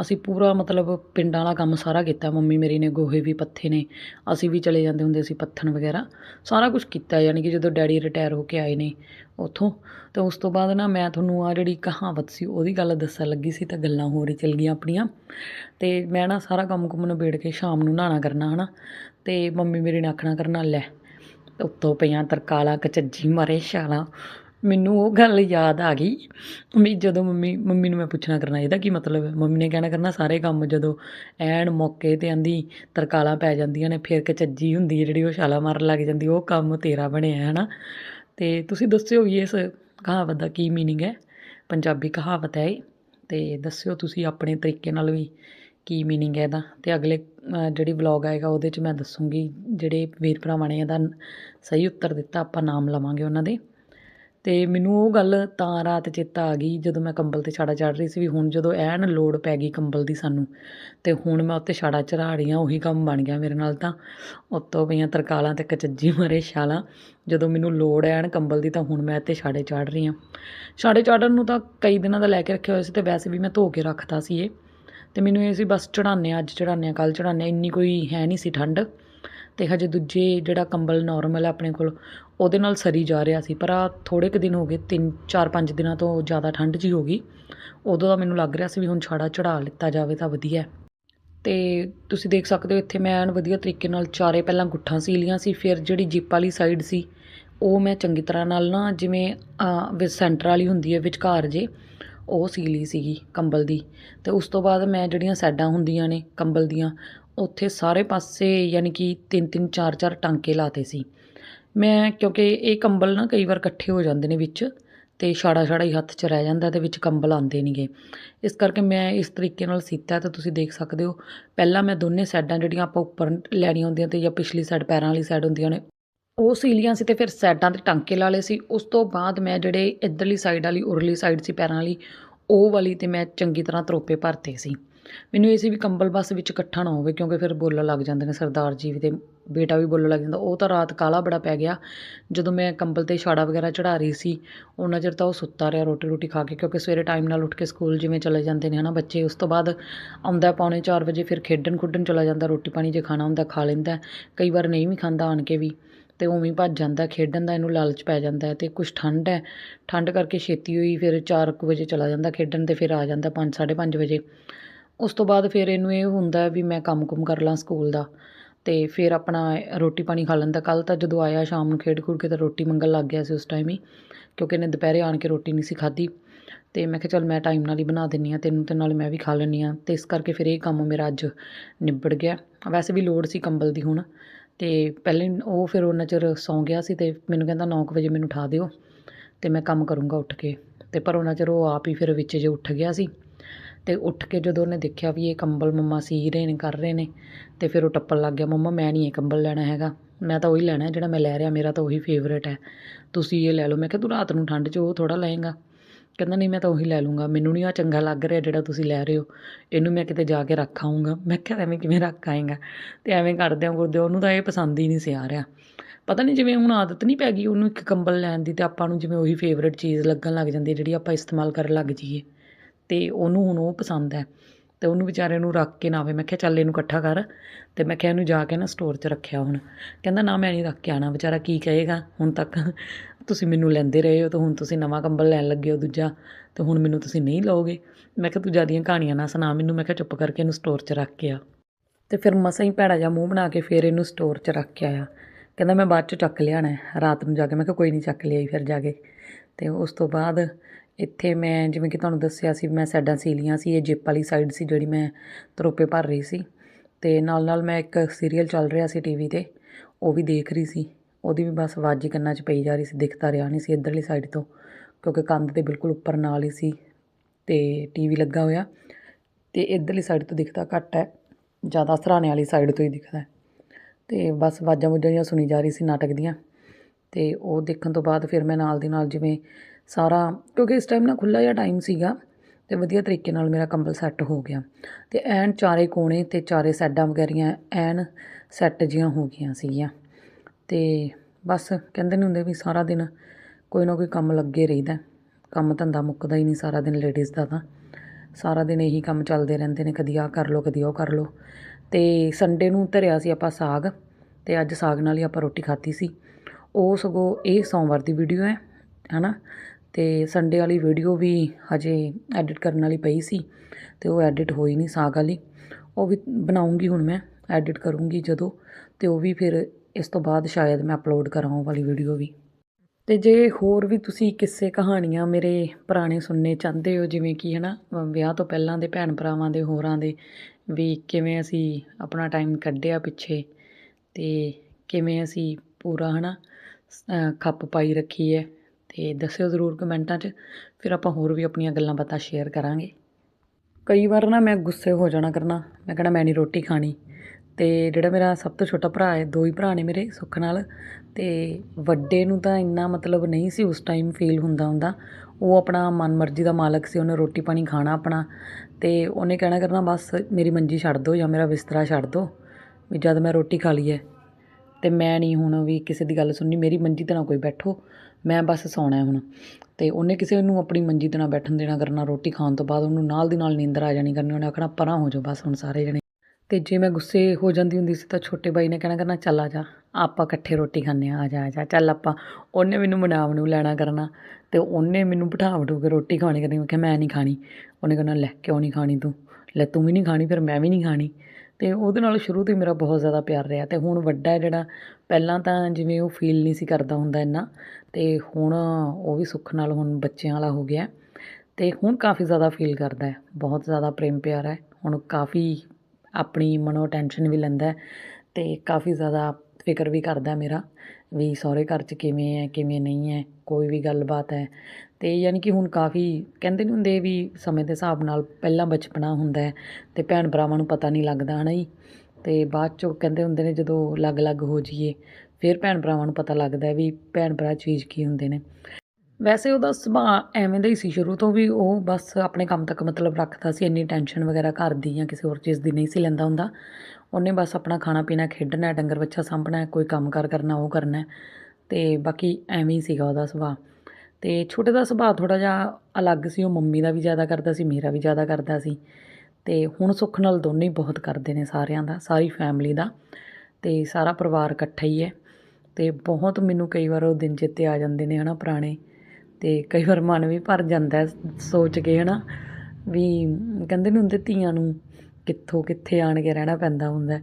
ਅਸੀਂ ਪੂਰਾ ਮਤਲਬ ਪਿੰਡਾਂ ਵਾਲਾ ਕੰਮ ਸਾਰਾ ਕੀਤਾ। ਮੰਮੀ ਮੇਰੀ ਨੇ ਗੋਹੇ ਵੀ ਪੱਥੇ ਨੇ, ਅਸੀਂ ਵੀ ਚਲੇ ਜਾਂਦੇ ਹੁੰਦੇ ਸੀ ਪੱਥਣ ਵਗੈਰਾ। ਸਾਰਾ ਕੁਛ ਕੀਤਾ, ਯਾਨੀ ਕਿ ਜਦੋਂ ਡੈਡੀ ਰਿਟਾਇਰ ਹੋ ਕੇ ਆਏ ਨੇ ਉੱਥੋਂ ਅਤੇ ਉਸ ਤੋਂ ਬਾਅਦ ਨਾ ਮੈਂ ਤੁਹਾਨੂੰ ਆ ਜਿਹੜੀ ਕਹਾਵਤ ਸੀ ਉਹਦੀ ਗੱਲ ਦੱਸਣ ਲੱਗੀ ਸੀ, ਤਾਂ ਗੱਲਾਂ ਹੋਰ ਹੀ ਚੱਲ ਗਈਆਂ ਆਪਣੀਆਂ। ਅਤੇ ਮੈਂ ਨਾ ਸਾਰਾ ਕੰਮ ਕੁੰਮ ਨਿਬੇੜ ਕੇ ਸ਼ਾਮ ਨੂੰ ਨਹਾਉਣਾ ਕਰਨਾ ਹੈ ਨਾ ਅਤੇ ਮੰਮੀ ਮੇਰੀ ਨੇ ਆਖਣਾ ਕਰਨਾ, ਲੈ, ਉੱਤੋਂ ਪਈਆਂ ਤਰਕਾਲਾਂ, ਕਚੱਜੀ ਮਾਰੇ, ਛਾਲਾਂ ਮੈਨੂੰ ਉਹ ਗੱਲ ਯਾਦ ਆ ਗਈ। ਵੀ ਜਦੋਂ ਮੰਮੀ ਮੰਮੀ ਨੂੰ ਮੈਂ ਪੁੱਛਣਾ ਕਰਨਾ ਇਹਦਾ ਕੀ ਮਤਲਬ ਹੈ? ਮੰਮੀ ਨੇ ਕਹਿਣਾ ਕਰਨਾ, ਸਾਰੇ ਕੰਮ ਜਦੋਂ ਐਨ ਮੌਕੇ ਤੇ ਆਂਦੀ, ਤਰਕਾਲਾਂ ਪੈ ਜਾਂਦੀਆਂ ਨੇ, ਫਿਰ ਕਚੱਜੀ ਹੁੰਦੀ ਹੈ ਜਿਹੜੀ ਉਹ ਛਾਲਾਂ ਮਾਰਨ ਲੱਗ ਜਾਂਦੀ, ਉਹ ਕੰਮ ਤੇਰਾ ਬਣਿਆ ਹੈ ਨਾ। ਤੇ ਤੁਸੀਂ ਦੱਸਿਓ ਵੀ ਇਸ ਕਹਾਵਤ ਦਾ ਕੀ ਮੀਨਿੰਗ ਹੈ? ਪੰਜਾਬੀ ਕਹਾਵਤ ਹੈ ਇਹ। ਤੇ ਦੱਸਿਓ ਤੁਸੀਂ ਆਪਣੇ ਤਰੀਕੇ ਨਾਲ ਵੀ ਕੀ ਮੀਨਿੰਗ ਹੈ ਇਹਦਾ। ਤੇ ਅਗਲੇ ਜਿਹੜੀ ਵਲੌਗ ਆਏਗਾ, ਉਹਦੇ 'ਚ ਮੈਂ ਦੱਸੂਗੀ ਜਿਹੜੇ ਵੀਰ ਭਰਾਵਾਂ ਨੇ ਇਹਦਾ ਸਹੀ ਉੱਤਰ ਦਿੱਤਾ, ਆਪਾਂ ਨਾਮ ਲਵਾਂਗੇ ਉਹਨਾਂ ਦੇ। ਅਤੇ ਮੈਨੂੰ ਉਹ ਗੱਲ ਤਾਂ ਰਾਤ ਚੇਤਾ ਆ ਗਈ ਜਦੋਂ ਮੈਂ ਕੰਬਲ ਤੇ ਛਾੜਾ ਚੜ੍ਹ ਰਹੀ ਸੀ ਵੀ ਹੁਣ ਜਦੋਂ ਐਨ ਲੋੜ ਪੈ ਗਈ ਕੰਬਲ ਦੀ ਸਾਨੂੰ ਅਤੇ ਹੁਣ ਮੈਂ ਉੱਤੇ ਛਾੜਾ ਚੜ੍ਹਾ ਰਹੀ ਹਾਂ, ਉਹੀ ਕੰਮ ਬਣ ਗਿਆ ਮੇਰੇ ਨਾਲ ਤਾਂ। ਉੱਤੋਂ ਪਈਆਂ ਤਰਕਾਲਾਂ ਅਤੇ ਕਚੱਜੀ ਮਾਰੇ ਛਾਲਾਂ, ਜਦੋਂ ਮੈਨੂੰ ਲੋੜ ਐਨ ਕੰਬਲ ਦੀ ਤਾਂ ਹੁਣ ਮੈਂ ਇੱਥੇ ਛਾੜੇ ਚੜ੍ਹ ਰਹੀ ਹਾਂ। ਛਾੜੇ ਚਾੜਨ ਨੂੰ ਤਾਂ ਕਈ ਦਿਨਾਂ ਦਾ ਲੈ ਕੇ ਰੱਖਿਆ ਹੋਇਆ ਸੀ ਅਤੇ ਵੈਸੇ ਵੀ ਮੈਂ ਧੋ ਕੇ ਰੱਖਤਾ ਸੀ ਇਹ। ਅਤੇ ਮੈਨੂੰ ਇਹ ਸੀ ਬਸ ਚੜ੍ਹਾਉਂਦੇ ਹਾਂ, ਅੱਜ ਚੜ੍ਹਾਉਂਦੇ ਹਾਂ, ਕੱਲ੍ਹ ਚੜ੍ਹਾਉਂਦੇ ਹਾਂ, ਇੰਨੀ ਕੋਈ ਹੈ ਨਹੀਂ ਸੀ ਠੰਡ। ਅਤੇ ਹਜੇ ਦੂਜੇ ਜਿਹੜਾ ਕੰਬਲ ਨੋਰਮਲ ਹੈ ਆਪਣੇ ਕੋਲ ਉਹਦੇ ਨਾਲ ਸਰੀ ਜਾ ਰਿਹਾ ਸੀ। ਪਰ ਆਹ ਥੋੜ੍ਹੇ ਕੁ ਦਿਨ ਹੋ ਗਏ ਤਿੰਨ ਚਾਰ ਪੰਜ ਦਿਨਾਂ ਤੋਂ ਜ਼ਿਆਦਾ ਠੰਡ ਜਿਹੀ ਹੋ ਗਈ। ਉਦੋਂ ਦਾ ਮੈਨੂੰ ਲੱਗ ਰਿਹਾ ਸੀ ਵੀ ਹੁਣ ਛਾੜਾ ਚੜਾ ਲਿੱਤਾ ਜਾਵੇ ਤਾਂ ਵਧੀਆ। ਅਤੇ ਤੁਸੀਂ ਦੇਖ ਸਕਦੇ ਹੋ ਇੱਥੇ ਮੈਂ ਐਨ ਵਧੀਆ ਤਰੀਕੇ ਨਾਲ ਚਾਰੇ ਪਹਿਲਾਂ ਗੁੱਠਾਂ ਸੀ ਲੀਆਂ ਸੀ ਫਿਰ ਜਿਹੜੀ ਜਿੱਪ ਵਾਲੀ ਸਾਈਡ ਸੀ ਉਹ ਮੈਂ ਚੰਗੀ ਤਰ੍ਹਾਂ ਨਾਲ ਨਾ ਜਿਵੇਂ ਅ, ਸੈਂਟਰ ਵਾਲੀ ਹੁੰਦੀ ਹੈ ਵਿਚਕਾਰ ਜੇ ਉਹ ਸੀ ਲਈ ਸੀਗੀ ਕੰਬਲ ਦੀ। ਅਤੇ ਉਸ ਤੋਂ ਬਾਅਦ ਮੈਂ ਜਿਹੜੀਆਂ ਸਾਈਡਾਂ ਹੁੰਦੀਆਂ ਨੇ ਕੰਬਲ ਦੀਆਂ ਉੱਥੇ ਸਾਰੇ ਪਾਸੇ ਯਾਨੀ ਕਿ ਤਿੰਨ ਤਿੰਨ ਚਾਰ ਚਾਰ ਟਾਂਕੇ ਲਾਤੇ ਸੀ। ਮੈਂ, ਕਿਉਂਕਿ ਇਹ ਕੰਬਲ ਨਾ ਕਈ ਵਾਰ ਇਕੱਠੇ ਹੋ ਜਾਂਦੇ ਨੇ ਵਿੱਚ ਅਤੇ ਛਾੜਾ ਛਾੜਾ ਹੀ ਹੱਥ 'ਚ ਰਹਿ ਜਾਂਦਾ ਅਤੇ ਵਿੱਚ ਕੰਬਲ ਆਉਂਦੇ ਨਹੀਂਗੇ ਇਸ ਕਰਕੇ ਮੈਂ ਇਸ ਤਰੀਕੇ ਨਾਲ ਸੀਤਾ ਤਾਂ ਤੁਸੀਂ ਦੇਖ ਸਕਦੇ ਹੋ। ਪਹਿਲਾਂ ਮੈਂ ਦੋਨੇ ਸਾਈਡਾਂ ਜਿਹੜੀਆਂ ਆਪਾਂ ਉੱਪਰ ਲੈਣੀਆਂ ਹੁੰਦੀਆਂ ਅਤੇ ਜਾਂ ਪਿਛਲੀ ਸਾਈਡ ਪੈਰਾਂ ਵਾਲੀ ਸਾਈਡ ਹੁੰਦੀਆਂ ਨੇ, ਉਹ ਸੀ ਲਈਆਂ ਸੀ ਅਤੇ ਫਿਰ ਸਾਈਡਾਂ 'ਤੇ ਟਾਂਕੇ ਲਾ ਲਏ ਸੀ। ਉਸ ਤੋਂ ਬਾਅਦ ਮੈਂ ਜਿਹੜੇ ਇੱਧਰਲੀ ਸਾਈਡ ਵਾਲੀ, ਉਰਲੀ ਸਾਈਡ ਸੀ ਪੈਰਾਂ ਵਾਲੀ, ਉਹ ਵਾਲੀ 'ਤੇ ਮੈਂ ਚੰਗੀ ਤਰ੍ਹਾਂ ਤਰੋਪੇ ਭਰਤੇ ਸੀ। ਮੈਨੂੰ ਇਹ ਸੀ ਵੀ ਕੰਬਲ ਬਸ ਵਿੱਚ ਇਕੱਠਾ ਨਾ ਹੋਵੇ ਕਿਉਂਕਿ ਫਿਰ ਬੋਲਣ ਲੱਗ ਜਾਂਦੇ ਨੇ ਸਰਦਾਰ ਜੀ ਵੀ ਅਤੇ ਬੇਟਾ ਵੀ ਬੋਲਣ ਲੱਗ ਜਾਂਦਾ। ਉਹ ਤਾਂ ਰਾਤ ਕਾਲਾ ਬੜਾ ਪੈ ਗਿਆ। ਜਦੋਂ ਮੈਂ ਕੰਬਲ 'ਤੇ ਛਾੜਾ ਵਗੈਰਾ ਚੜਾ ਰਹੀ ਸੀ, ਉਹਨਾਂ ਚਿਰ ਤਾਂ ਉਹ ਸੁੱਤਾ ਰਿਹਾ ਰੋਟੀ ਰੋਟੀ ਖਾ ਕੇ ਕਿਉਂਕਿ ਸਵੇਰੇ ਟਾਈਮ ਨਾਲ ਉੱਠ ਕੇ ਸਕੂਲ ਜਿਵੇਂ ਚਲੇ ਜਾਂਦੇ ਨੇ ਹੈ ਨਾ ਬੱਚੇ, ਉਸ ਤੋਂ ਬਾਅਦ ਆਉਂਦਾ ਪੌਣੇ ਚਾਰ ਵਜੇ ਫਿਰ ਖੇਡਣ ਖੁੱਡਣ ਚਲਾ ਜਾਂਦਾ ਰੋਟੀ ਪਾਣੀ ਜੇ ਖਾਣਾ ਹੁੰਦਾ ਖਾ ਲੈਂਦਾ। ਕਈ ਵਾਰ ਨਹੀਂ ਵੀ ਖਾਂਦਾ ਆਣ ਕੇ ਵੀ ਅਤੇ ਉਵੇਂ ਭੱਜ ਜਾਂਦਾ। ਖੇਡਣ ਦਾ ਇਹਨੂੰ ਲਾਲਚ ਪੈ ਜਾਂਦਾ ਅਤੇ ਕੁਛ ਠੰਡ ਹੈ। ਠੰਡ ਕਰਕੇ ਛੇਤੀ ਹੋਈ ਫਿਰ ਚਾਰ ਕੁ ਵਜੇ ਚਲਾ ਜਾਂਦਾ ਖੇਡਣ 'ਤੇ ਫਿਰ ਆ ਜਾਂਦਾ ਪੰਜ, ਸਾਢੇ ਪੰਜ ਵਜੇ। ਉਸ ਤੋਂ ਬਾਅਦ ਫਿਰ ਇਹਨੂੰ ਇਹ ਹੁੰਦਾ ਵੀ ਮੈਂ ਕੰਮ ਕੁਮ ਕਰ ਲਾਂ ਸਕੂਲ ਦਾ ਅਤੇ ਫਿਰ ਆਪਣਾ ਰੋਟੀ ਪਾਣੀ ਖਾ ਲੈਂਦਾ। ਕੱਲ੍ਹ ਤਾਂ ਜਦੋਂ ਆਇਆ ਸ਼ਾਮ ਨੂੰ ਖੇਡ ਖੂਡ ਕੇ ਤਾਂ ਰੋਟੀ ਮੰਗਣ ਲੱਗ ਗਿਆ ਸੀ ਉਸ ਟਾਈਮ ਹੀ, ਕਿਉਂਕਿ ਇਹਨੇ ਦੁਪਹਿਰੇ ਆਣ ਕੇ ਰੋਟੀ ਨਹੀਂ ਸੀ ਖਾਧੀ। ਅਤੇ ਮੈਂ ਕਿਹਾ ਚੱਲ ਮੈਂ ਟਾਈਮ ਨਾਲ ਹੀ ਬਣਾ ਦਿੰਦੀ ਹਾਂ, ਤੈਨੂੰ ਅਤੇ ਨਾਲ ਮੈਂ ਵੀ ਖਾ ਲੈਂਦੀ ਹਾਂ। ਅਤੇ ਇਸ ਕਰਕੇ ਫਿਰ ਇਹ ਕੰਮ ਮੇਰਾ ਅੱਜ ਨਿਬੜ ਗਿਆ। ਵੈਸੇ ਵੀ ਲੋੜ ਸੀ ਕੰਬਲ ਦੀ ਹੁਣ। ਅਤੇ ਪਹਿਲੇ ਉਹ ਫਿਰ ਉਹਨਾਂ ਚਿਰ ਸੌਂ ਗਿਆ ਸੀ ਅਤੇ ਮੈਨੂੰ ਕਹਿੰਦਾ ਨੌ ਕੁ ਵਜੇ ਮੈਨੂੰ ਉਠਾ ਦਿਓ ਅਤੇ ਮੈਂ ਕੰਮ ਕਰੂੰਗਾ ਉੱਠ ਕੇ। ਅਤੇ ਪਰ ਉਹਨਾਂ ਚਿਰ ਉਹ ਆਪ ਹੀ ਫਿਰ ਵਿੱਚ ਜੇ ਉੱਠ ਗਿਆ ਸੀ। ਅਤੇ ਉੱਠ ਕੇ ਜਦੋਂ ਉਹਨੇ ਦੇਖਿਆ ਵੀ ਇਹ ਕੰਬਲ ਮੰਮਾ ਸੀ ਰਹੇ ਨੇ ਕਰ ਰਹੇ ਨੇ ਅਤੇ ਫਿਰ ਉਹ ਟੱਪਣ ਲੱਗ ਗਿਆ, ਮੰਮਾ, ਮੈਂ ਨਹੀਂ ਇਹ ਕੰਬਲ ਲੈਣਾ ਹੈਗਾ। ਮੈਂ ਤਾਂ ਉਹੀ ਲੈਣਾ ਜਿਹੜਾ ਮੈਂ ਲੈ ਰਿਹਾ, ਮੇਰਾ ਤਾਂ ਉਹੀ ਫੇਵਰੇਟ ਹੈ। ਤੁਸੀਂ ਇਹ ਲੈ ਲਓ। ਮੈਂ ਕਿਹਾ, ਤੂੰ ਰਾਤ ਨੂੰ ਠੰਡ 'ਚ ਉਹ ਥੋੜ੍ਹਾ ਲਏਗਾ। ਕਹਿੰਦਾ, ਨਹੀਂ, ਮੈਂ ਤਾਂ ਉਹੀ ਲੈ ਲੂੰਗਾ। ਮੈਨੂੰ ਨਹੀਂ ਆ ਚੰਗਾ ਲੱਗ ਰਿਹਾ ਜਿਹੜਾ ਤੁਸੀਂ ਲੈ ਰਹੇ ਹੋ। ਇਹਨੂੰ ਮੈਂ ਕਿਤੇ ਜਾ ਕੇ ਰੱਖ ਆਊਂਗਾ। ਮੈਂ ਕਿਹਾ, ਐਵੇਂ ਕਿਵੇਂ ਰੱਖ ਆਏਗਾ? ਅਤੇ ਐਵੇਂ ਕਰਦਿਆਂ ਕਰਦੇ ਉਹਨੂੰ ਤਾਂ ਇਹ ਪਸੰਦ ਹੀ ਨਹੀਂ ਸੀ ਆ ਰਿਹਾ। ਪਤਾ ਨਹੀਂ ਜਿਵੇਂ ਹੁਣ ਆਦਤ ਨਹੀਂ ਪੈ ਗਈ ਉਹਨੂੰ ਇੱਕ ਕੰਬਲ ਲੈਣ ਦੀ ਅਤੇ ਆਪਾਂ ਨੂੰ ਜਿਵੇਂ ਉਹੀ ਫੇਵਰੇਟ ਚੀਜ਼ ਲੱਗਣ ਲੱਗ ਜਾਂਦੀ ਹੈ ਜਿਹੜੀ ਆਪਾਂ ਇਸਤੇਮਾਲ ਕਰਨ ਲੱਗ ਜਾਈਏ। ਅਤੇ ਉਹਨੂੰ ਹੁਣ ਉਹ ਪਸੰਦ ਹੈ। ਅਤੇ ਉਹਨੂੰ ਵਿਚਾਰੇ ਨੂੰ ਰੱਖ ਕੇ ਨਾ ਆਵੇ। ਮੈਂ ਕਿਹਾ ਚੱਲ ਇਹਨੂੰ ਇਕੱਠਾ ਕਰ। ਅਤੇ ਮੈਂ ਕਿਹਾ ਇਹਨੂੰ ਜਾ ਕੇ ਨਾ ਸਟੋਰ 'ਚ ਰੱਖਿਆ ਹੁਣ। ਕਹਿੰਦਾ ਨਾ ਮੈਂ ਨਹੀਂ ਰੱਖ ਕੇ ਆਉਣਾ। ਵਿਚਾਰਾ ਕੀ ਕਹੇਗਾ? ਹੁਣ ਤੱਕ ਤੁਸੀਂ ਮੈਨੂੰ ਲੈਂਦੇ ਰਹੇ ਹੋ ਤਾਂ ਹੁਣ ਤੁਸੀਂ ਨਵਾਂ ਕੰਬਲ ਲੈਣ ਲੱਗੇ ਹੋ ਦੂਜਾ। ਅਤੇ ਹੁਣ ਮੈਨੂੰ ਤੁਸੀਂ ਨਹੀਂ ਲਓਗੇ। ਮੈਂ ਕਿਹਾ ਤੂੰ ਜ਼ਿਆਦੀਆਂ ਕਹਾਣੀਆਂ ਨਾ ਸੁਣਾ। ਮੈਨੂੰ ਮੈਂ ਕਿਹਾ ਚੁੱਪ ਕਰਕੇ ਇਹਨੂੰ ਸਟੋਰ 'ਚ ਰੱਖ ਕੇ ਆ। ਅਤੇ ਫਿਰ ਮਸਾਂ ਹੀ ਭੈੜਾ ਜਿਹਾ ਮੂੰਹ ਬਣਾ ਕੇ ਫਿਰ ਇਹਨੂੰ ਸਟੋਰ 'ਚ ਰੱਖ ਕੇ ਆਇਆ। ਕਹਿੰਦਾ ਮੈਂ ਬਾਅਦ 'ਚ ਚੱਕ ਲਿਆਣਾ ਹੈ। ਰਾਤ ਨੂੰ ਜਾ ਕੇ। ਮੈਂ ਕਿਹਾ ਕੋਈ ਨਹੀਂ ਚੱਕ ਲਿਆਈ ਫਿਰ ਜਾ ਕੇ। ਅਤੇ ਉਸ ਤੋਂ ਬਾਅਦ ਇੱਥੇ ਮੈਂ ਜਿਵੇਂ ਕਿ ਤੁਹਾਨੂੰ ਦੱਸਿਆ ਸੀ, ਮੈਂ ਸਾਈਡਾਂ ਸੀਲੀਆਂ ਸੀ, ਇਹ ਜਿੱਪ ਵਾਲੀ ਸਾਈਡ ਸੀ ਜਿਹੜੀ ਮੈਂ ਤਰੋਪੇ ਭਰ ਰਹੀ ਸੀ। ਅਤੇ ਨਾਲ ਨਾਲ ਮੈਂ ਇੱਕ ਸੀਰੀਅਲ ਚੱਲ ਰਿਹਾ ਸੀ ਟੀ ਵੀ 'ਤੇ, ਉਹ ਵੀ ਦੇਖ ਰਹੀ ਸੀ। ਉਹਦੀ ਵੀ ਬਸ ਆਵਾਜ਼ ਹੀ ਕੰਨਾਂ 'ਚ ਪਈ ਜਾ ਰਹੀ ਸੀ, ਦਿਖਦਾ ਰਿਹਾ ਨਹੀਂ ਸੀ ਇੱਧਰਲੀ ਸਾਈਡ ਤੋਂ, ਕਿਉਂਕਿ ਕੰਧ ਦੇ ਬਿਲਕੁਲ ਉੱਪਰ ਨਾਲ ਹੀ ਸੀ ਅਤੇ ਟੀ ਵੀ ਲੱਗਾ ਹੋਇਆ। ਅਤੇ ਇੱਧਰਲੀ ਸਾਈਡ ਤੋਂ ਦਿਖਦਾ ਘੱਟ ਹੈ, ਜ਼ਿਆਦਾ ਸਰਾਣੇ ਵਾਲੀ ਸਾਈਡ ਤੋਂ ਹੀ ਦਿਖਦਾ ਅਤੇ ਬਸ ਆਵਾਜ਼ਾਂ ਵੂਜਾਂ ਜਿਹੀਆਂ ਸੁਣੀ ਜਾ ਰਹੀ ਸੀ ਨਾਟਕ ਦੀਆਂ। ਅਤੇ ਉਹ ਦੇਖਣ ਤੋਂ ਬਾਅਦ ਫਿਰ ਮੈਂ ਨਾਲ ਦੀ ਨਾਲ ਜਿਵੇਂ ਸਾਰਾ, ਕਿਉਂਕਿ ਇਸ ਟਾਈਮ ਨਾ ਖੁੱਲ੍ਹਾ ਜਿਹਾ ਟਾਈਮ ਸੀਗਾ ਅਤੇ ਵਧੀਆ ਤਰੀਕੇ ਨਾਲ ਮੇਰਾ ਕੰਬਲ ਸੈੱਟ ਹੋ ਗਿਆ। ਅਤੇ ਐਨ ਚਾਰੇ ਕੋਣੇ ਅਤੇ ਚਾਰੇ ਸਾਈਡਾਂ ਵਗੈਰੀਆਂ ਐਨ ਸੈੱਟ ਜਿਹੀਆਂ ਹੋ ਗਈਆਂ ਸੀਗੀਆਂ। ਅਤੇ ਬਸ ਕਹਿੰਦੇ ਨਹੀਂ ਹੁੰਦੇ ਵੀ ਸਾਰਾ ਦਿਨ ਕੋਈ ਨਾ ਕੋਈ ਕੰਮ ਲੱਗੇ ਰਹੀਦਾ। ਕੰਮ ਧੰਦਾ ਮੁੱਕਦਾ ਹੀ ਨਹੀਂ ਸਾਰਾ ਦਿਨ ਲੇਡੀਜ਼ ਦਾ ਤਾਂ। ਸਾਰਾ ਦਿਨ ਇਹੀ ਕੰਮ ਚੱਲਦੇ ਰਹਿੰਦੇ ਨੇ, ਕਦੀ ਆਹ ਕਰ ਲਓ, ਕਦੀ ਉਹ ਕਰ ਲਓ। ਅਤੇ ਸੰਡੇ ਨੂੰ ਧਰਿਆ ਸੀ ਆਪਾਂ ਸਾਗ ਅਤੇ ਅੱਜ ਸਾਗ ਨਾਲ ਹੀ ਆਪਾਂ ਰੋਟੀ ਖਾਧੀ ਸੀ। ਉਹ ਸਗੋਂ ਇਹ ਸੋਮਵਾਰ ਦੀ ਵੀਡੀਓ ਹੈ ਹੈ ਨਾ ਅਤੇ ਸੰਡੇ ਵਾਲੀ ਵੀਡੀਓ ਵੀ ਹਜੇ ਐਡਿਟ ਕਰਨ ਵਾਲੀ ਪਈ ਸੀ ਅਤੇ ਉਹ ਐਡਿਟ ਹੋਈ ਨਹੀਂ ਸਾਗ ਵਾਲੀ। ਉਹ ਵੀ ਬਣਾਉਂਗੀ ਹੁਣ ਮੈਂ ਐਡਿਟ ਕਰੂੰਗੀ ਜਦੋਂ ਅਤੇ ਉਹ ਵੀ ਫਿਰ ਇਸ ਤੋਂ ਬਾਅਦ ਸ਼ਾਇਦ ਮੈਂ ਅਪਲੋਡ ਕਰਾਂ ਉਹ ਵਾਲੀ ਵੀਡੀਓ ਵੀ। ਅਤੇ ਜੇ ਹੋਰ ਵੀ ਤੁਸੀਂ ਕਿੱਸੇ ਕਹਾਣੀਆਂ ਮੇਰੇ ਪੁਰਾਣੇ ਸੁਣਨੇ ਚਾਹੁੰਦੇ ਹੋ, ਜਿਵੇਂ ਕਿ ਹੈ ਨਾ ਵਿਆਹ ਤੋਂ ਪਹਿਲਾਂ ਦੇ, ਭੈਣ ਭਰਾਵਾਂ ਦੇ, ਹੋਰਾਂ ਦੇ, ਵੀ ਕਿਵੇਂ ਅਸੀਂ ਆਪਣਾ ਟਾਈਮ ਕੱਢਿਆ ਪਿੱਛੇ ਅਤੇ ਕਿਵੇਂ ਅਸੀਂ ਪੂਰਾ ਹੈ ਨਾ ਖੱਪ ਪਾਈ ਰੱਖੀ ਹੈ। ਅਤੇ ਦੱਸਿਓ ਜ਼ਰੂਰ ਕਮੈਂਟਾਂ 'ਚ, ਫਿਰ ਆਪਾਂ ਹੋਰ ਵੀ ਆਪਣੀਆਂ ਗੱਲਾਂ ਬਾਤਾਂ ਸ਼ੇਅਰ ਕਰਾਂਗੇ। ਕਈ ਵਾਰ ਨਾ ਮੈਂ ਗੁੱਸੇ ਹੋ ਜਾਣਾ ਕਰਨਾ, ਮੈਂ ਕਹਿਣਾ ਮੈਂ ਨਹੀਂ ਰੋਟੀ ਖਾਣੀ। ਅਤੇ ਜਿਹੜਾ ਮੇਰਾ ਸਭ ਤੋਂ ਛੋਟਾ ਭਰਾ ਹੈ, ਦੋ ਹੀ ਭਰਾ ਨੇ ਮੇਰੇ ਸੁੱਖ ਨਾਲ ਅਤੇ ਵੱਡੇ ਨੂੰ ਤਾਂ ਇੰਨਾ ਮਤਲਬ ਨਹੀਂ ਸੀ ਉਸ ਟਾਈਮ ਫੀਲ ਹੁੰਦਾ ਹੁੰਦਾ। ਉਹ ਆਪਣਾ ਮਨ ਮਰਜ਼ੀ ਦਾ ਮਾਲਕ ਸੀ, ਉਹਨੇ ਰੋਟੀ ਪਾਣੀ ਖਾਣਾ ਆਪਣਾ। ਅਤੇ ਉਹਨੇ ਕਹਿਣਾ ਕਰਨਾ, ਬਸ ਮੇਰੀ ਮੰਜੀ ਛੱਡ ਦਿਓ ਜਾਂ ਮੇਰਾ ਬਿਸਤਰਾ ਛੱਡ ਦਿਓ ਵੀ ਜਦ ਮੈਂ ਰੋਟੀ ਖਾ ਲਈ ਹੈ। ਅਤੇ ਮੈਂ ਨਹੀਂ ਹੁਣ ਵੀ ਕਿਸੇ ਦੀ ਗੱਲ ਸੁਣਨੀ, ਮੇਰੀ ਮੰਜੀ 'ਤੇ ਨਾ ਕੋਈ ਬੈਠੋ। ਮੈਂ ਬਸ ਸੌਣਾ ਹੁਣ। ਅਤੇ ਉਹਨੇ ਕਿਸੇ ਨੂੰ ਆਪਣੀ ਮੰਜੀ 'ਤੇ ਨਾ ਬੈਠਣ ਦੇਣਾ ਕਰਨਾ, ਰੋਟੀ ਖਾਣ ਤੋਂ ਬਾਅਦ ਉਹਨੂੰ ਨਾਲ ਦੀ ਨਾਲ ਨੀਂਦਰ ਆ ਜਾਣੀ ਕਰਨੀ, ਉਹਨੇ ਆਖਣਾ, ਪਰਾਂ ਹੋ ਜਾਓ ਬਸ ਹੁਣ ਸਾਰੇ ਜਣੇ। ਅਤੇ ਜੇ ਮੈਂ ਗੁੱਸੇ ਹੋ ਜਾਂਦੀ ਹੁੰਦੀ ਸੀ ਤਾਂ ਛੋਟੇ ਬਾਈ ਨੇ ਕਹਿਣਾ ਕਰਨਾ, ਚੱਲ ਆ ਜਾ, ਆਪਾਂ ਇਕੱਠੇ ਰੋਟੀ ਖਾਂਦੇ ਹਾਂ, ਆ ਜਾ ਆ ਜਾ, ਚੱਲ ਆਪਾਂ। ਉਹਨੇ ਮੈਨੂੰ ਮਨਾ ਨੂੰ ਲੈਣਾ ਕਰਨਾ ਅਤੇ ਉਹਨੇ ਮੈਨੂੰ ਬਿਠਾ ਬਿਠੂ ਕੇ ਰੋਟੀ ਖਾਣੀ ਕਰਨੀ। ਮੈਂ ਕਿਹਾ, ਮੈਂ ਨਹੀਂ ਖਾਣੀ। ਉਹਨੇ ਕਹਿਣਾ, ਲੈ ਕਿਉਂ ਨਹੀਂ ਖਾਣੀ ਤੂੰ? ਲੈ ਤੂੰ ਵੀ ਨਹੀਂ ਖਾਣੀ, ਫਿਰ ਮੈਂ ਵੀ ਨਹੀਂ ਖਾਣੀ। ਅਤੇ ਉਹਦੇ ਨਾਲ ਸ਼ੁਰੂ ਤੋਂ ਹੀ ਮੇਰਾ ਬਹੁਤ ਜ਼ਿਆਦਾ ਪਿਆਰ ਰਿਹਾ ਅਤੇ ਹੁਣ ਵੱਡਾ ਜਿਹੜਾ, ਪਹਿਲਾਂ ਤਾਂ ਜਿਵੇਂ ਉਹ ਫੀਲ ਨਹੀਂ ਸੀ ਕਰਦਾ ਹੁੰਦਾ ਇੰਨਾ ਅਤੇ ਹੁਣ ਉਹ ਵੀ ਸੁੱਖ ਨਾਲ ਹੁਣ ਬੱਚਿਆਂ ਵਾਲਾ ਹੋ ਗਿਆ ਅਤੇ ਹੁਣ ਕਾਫੀ ਜ਼ਿਆਦਾ ਫੀਲ ਕਰਦਾ ਹੈ, ਬਹੁਤ ਜ਼ਿਆਦਾ ਪ੍ਰੇਮ ਪਿਆਰ ਹੈ, ਹੁਣ ਕਾਫੀ ਆਪਣੀ ਮਨੋ ਟੈਨਸ਼ਨ ਵੀ ਲੈਂਦਾ ਅਤੇ ਕਾਫੀ ਜ਼ਿਆਦਾ ਫਿਕਰ ਵੀ ਕਰਦਾ ਮੇਰਾ ਵੀ ਸਹੁਰੇ ਘਰ 'ਚ ਕਿਵੇਂ ਹੈ, ਕਿਵੇਂ ਨਹੀਂ ਹੈ, ਕੋਈ ਵੀ ਗੱਲਬਾਤ ਹੈ ਅਤੇ ਯਾਨੀ ਕਿ ਹੁਣ ਕਾਫੀ ਕਹਿੰਦੇ ਨਹੀਂ ਹੁੰਦੇ ਵੀ ਸਮੇਂ ਦੇ ਹਿਸਾਬ ਨਾਲ ਪਹਿਲਾਂ ਬਚਪਨਾ ਹੁੰਦਾ ਅਤੇ ਭੈਣ ਭਰਾਵਾਂ ਨੂੰ ਪਤਾ ਨਹੀਂ ਲੱਗਦਾ ਹੈ ਨਾ ਜੀ? ਅਤੇ ਬਾਅਦ ਚੋਂ ਕਹਿੰਦੇ ਹੁੰਦੇ ਨੇ ਜਦੋਂ ਅਲੱਗ-ਅਲੱਗ ਹੋ ਜਾਈਏ, ਫਿਰ ਭੈਣ ਭਰਾਵਾਂ ਨੂੰ ਪਤਾ ਲੱਗਦਾ ਵੀ ਭੈਣ ਭਰਾ ਚੀਜ਼ ਕੀ ਹੁੰਦੇ ਨੇ। ਵੈਸੇ ਉਹਦਾ ਸੁਭਾਅ ਐਵੇਂ ਦਾ ਹੀ ਸੀ ਸ਼ੁਰੂ ਤੋਂ ਵੀ ਉਹ ਬਸ ਆਪਣੇ ਕੰਮ ਤੱਕ ਮਤਲਬ ਰੱਖਦਾ ਸੀ, ਇੰਨੀ ਟੈਨਸ਼ਨ ਵਗੈਰਾ ਘਰ ਦੀ ਜਾਂ ਕਿਸੇ ਹੋਰ ਚੀਜ਼ ਦੀ ਨਹੀਂ ਸੀ ਲੈਂਦਾ ਹੁੰਦਾ। ਉਹਨੇ ਬਸ ਆਪਣਾ ਖਾਣਾ ਪੀਣਾ ਖੇਡਣਾ ਡੰਗਰ ਬੱਚਾ ਸਾਂਭਣਾ, ਕੋਈ ਕੰਮ ਕਾਰ ਕਰਨਾ, ਉਹ ਕਰਨਾ ਅਤੇ ਬਾਕੀ ਐਵੇਂ ਹੀ ਸੀਗਾ ਉਹਦਾ ਸੁਭਾਅ। ਅਤੇ ਛੋਟੇ ਦਾ ਸੁਭਾਅ ਥੋੜ੍ਹਾ ਜਿਹਾ ਅਲੱਗ ਸੀ, ਉਹ ਮੰਮੀ ਦਾ ਵੀ ਜ਼ਿਆਦਾ ਕਰਦਾ ਸੀ, ਮੇਰਾ ਵੀ ਜ਼ਿਆਦਾ ਕਰਦਾ ਸੀ। ਅਤੇ ਹੁਣ ਸੁੱਖ ਨਾਲ ਦੋਨੇ ਹੀ ਬਹੁਤ ਕਰਦੇ ਨੇ ਸਾਰਿਆਂ ਦਾ, ਸਾਰੀ ਫੈਮਿਲੀ ਦਾ। ਅਤੇ ਸਾਰਾ ਪਰਿਵਾਰ ਇਕੱਠਾ ਹੀ ਹੈ। ਅਤੇ ਬਹੁਤ ਮੈਨੂੰ ਕਈ ਵਾਰ ਉਹ ਦਿਨ ਚੇਤੇ ਆ ਜਾਂਦੇ ਨੇ ਹੈ ਨਾ ਪੁਰਾਣੇ। ਅਤੇ ਕਈ ਵਾਰ ਮਨ ਵੀ ਭਰ ਜਾਂਦਾ ਸੋਚ ਕੇ ਹੈ ਨਾ ਵੀ ਕਹਿੰਦੇ ਨੇ ਹੁੰਦੇ ਧੀਆਂ ਨੂੰ ਕਿੱਥੋਂ ਕਿੱਥੇ ਆਣ ਕੇ ਰਹਿਣਾ ਪੈਂਦਾ ਹੁੰਦਾ।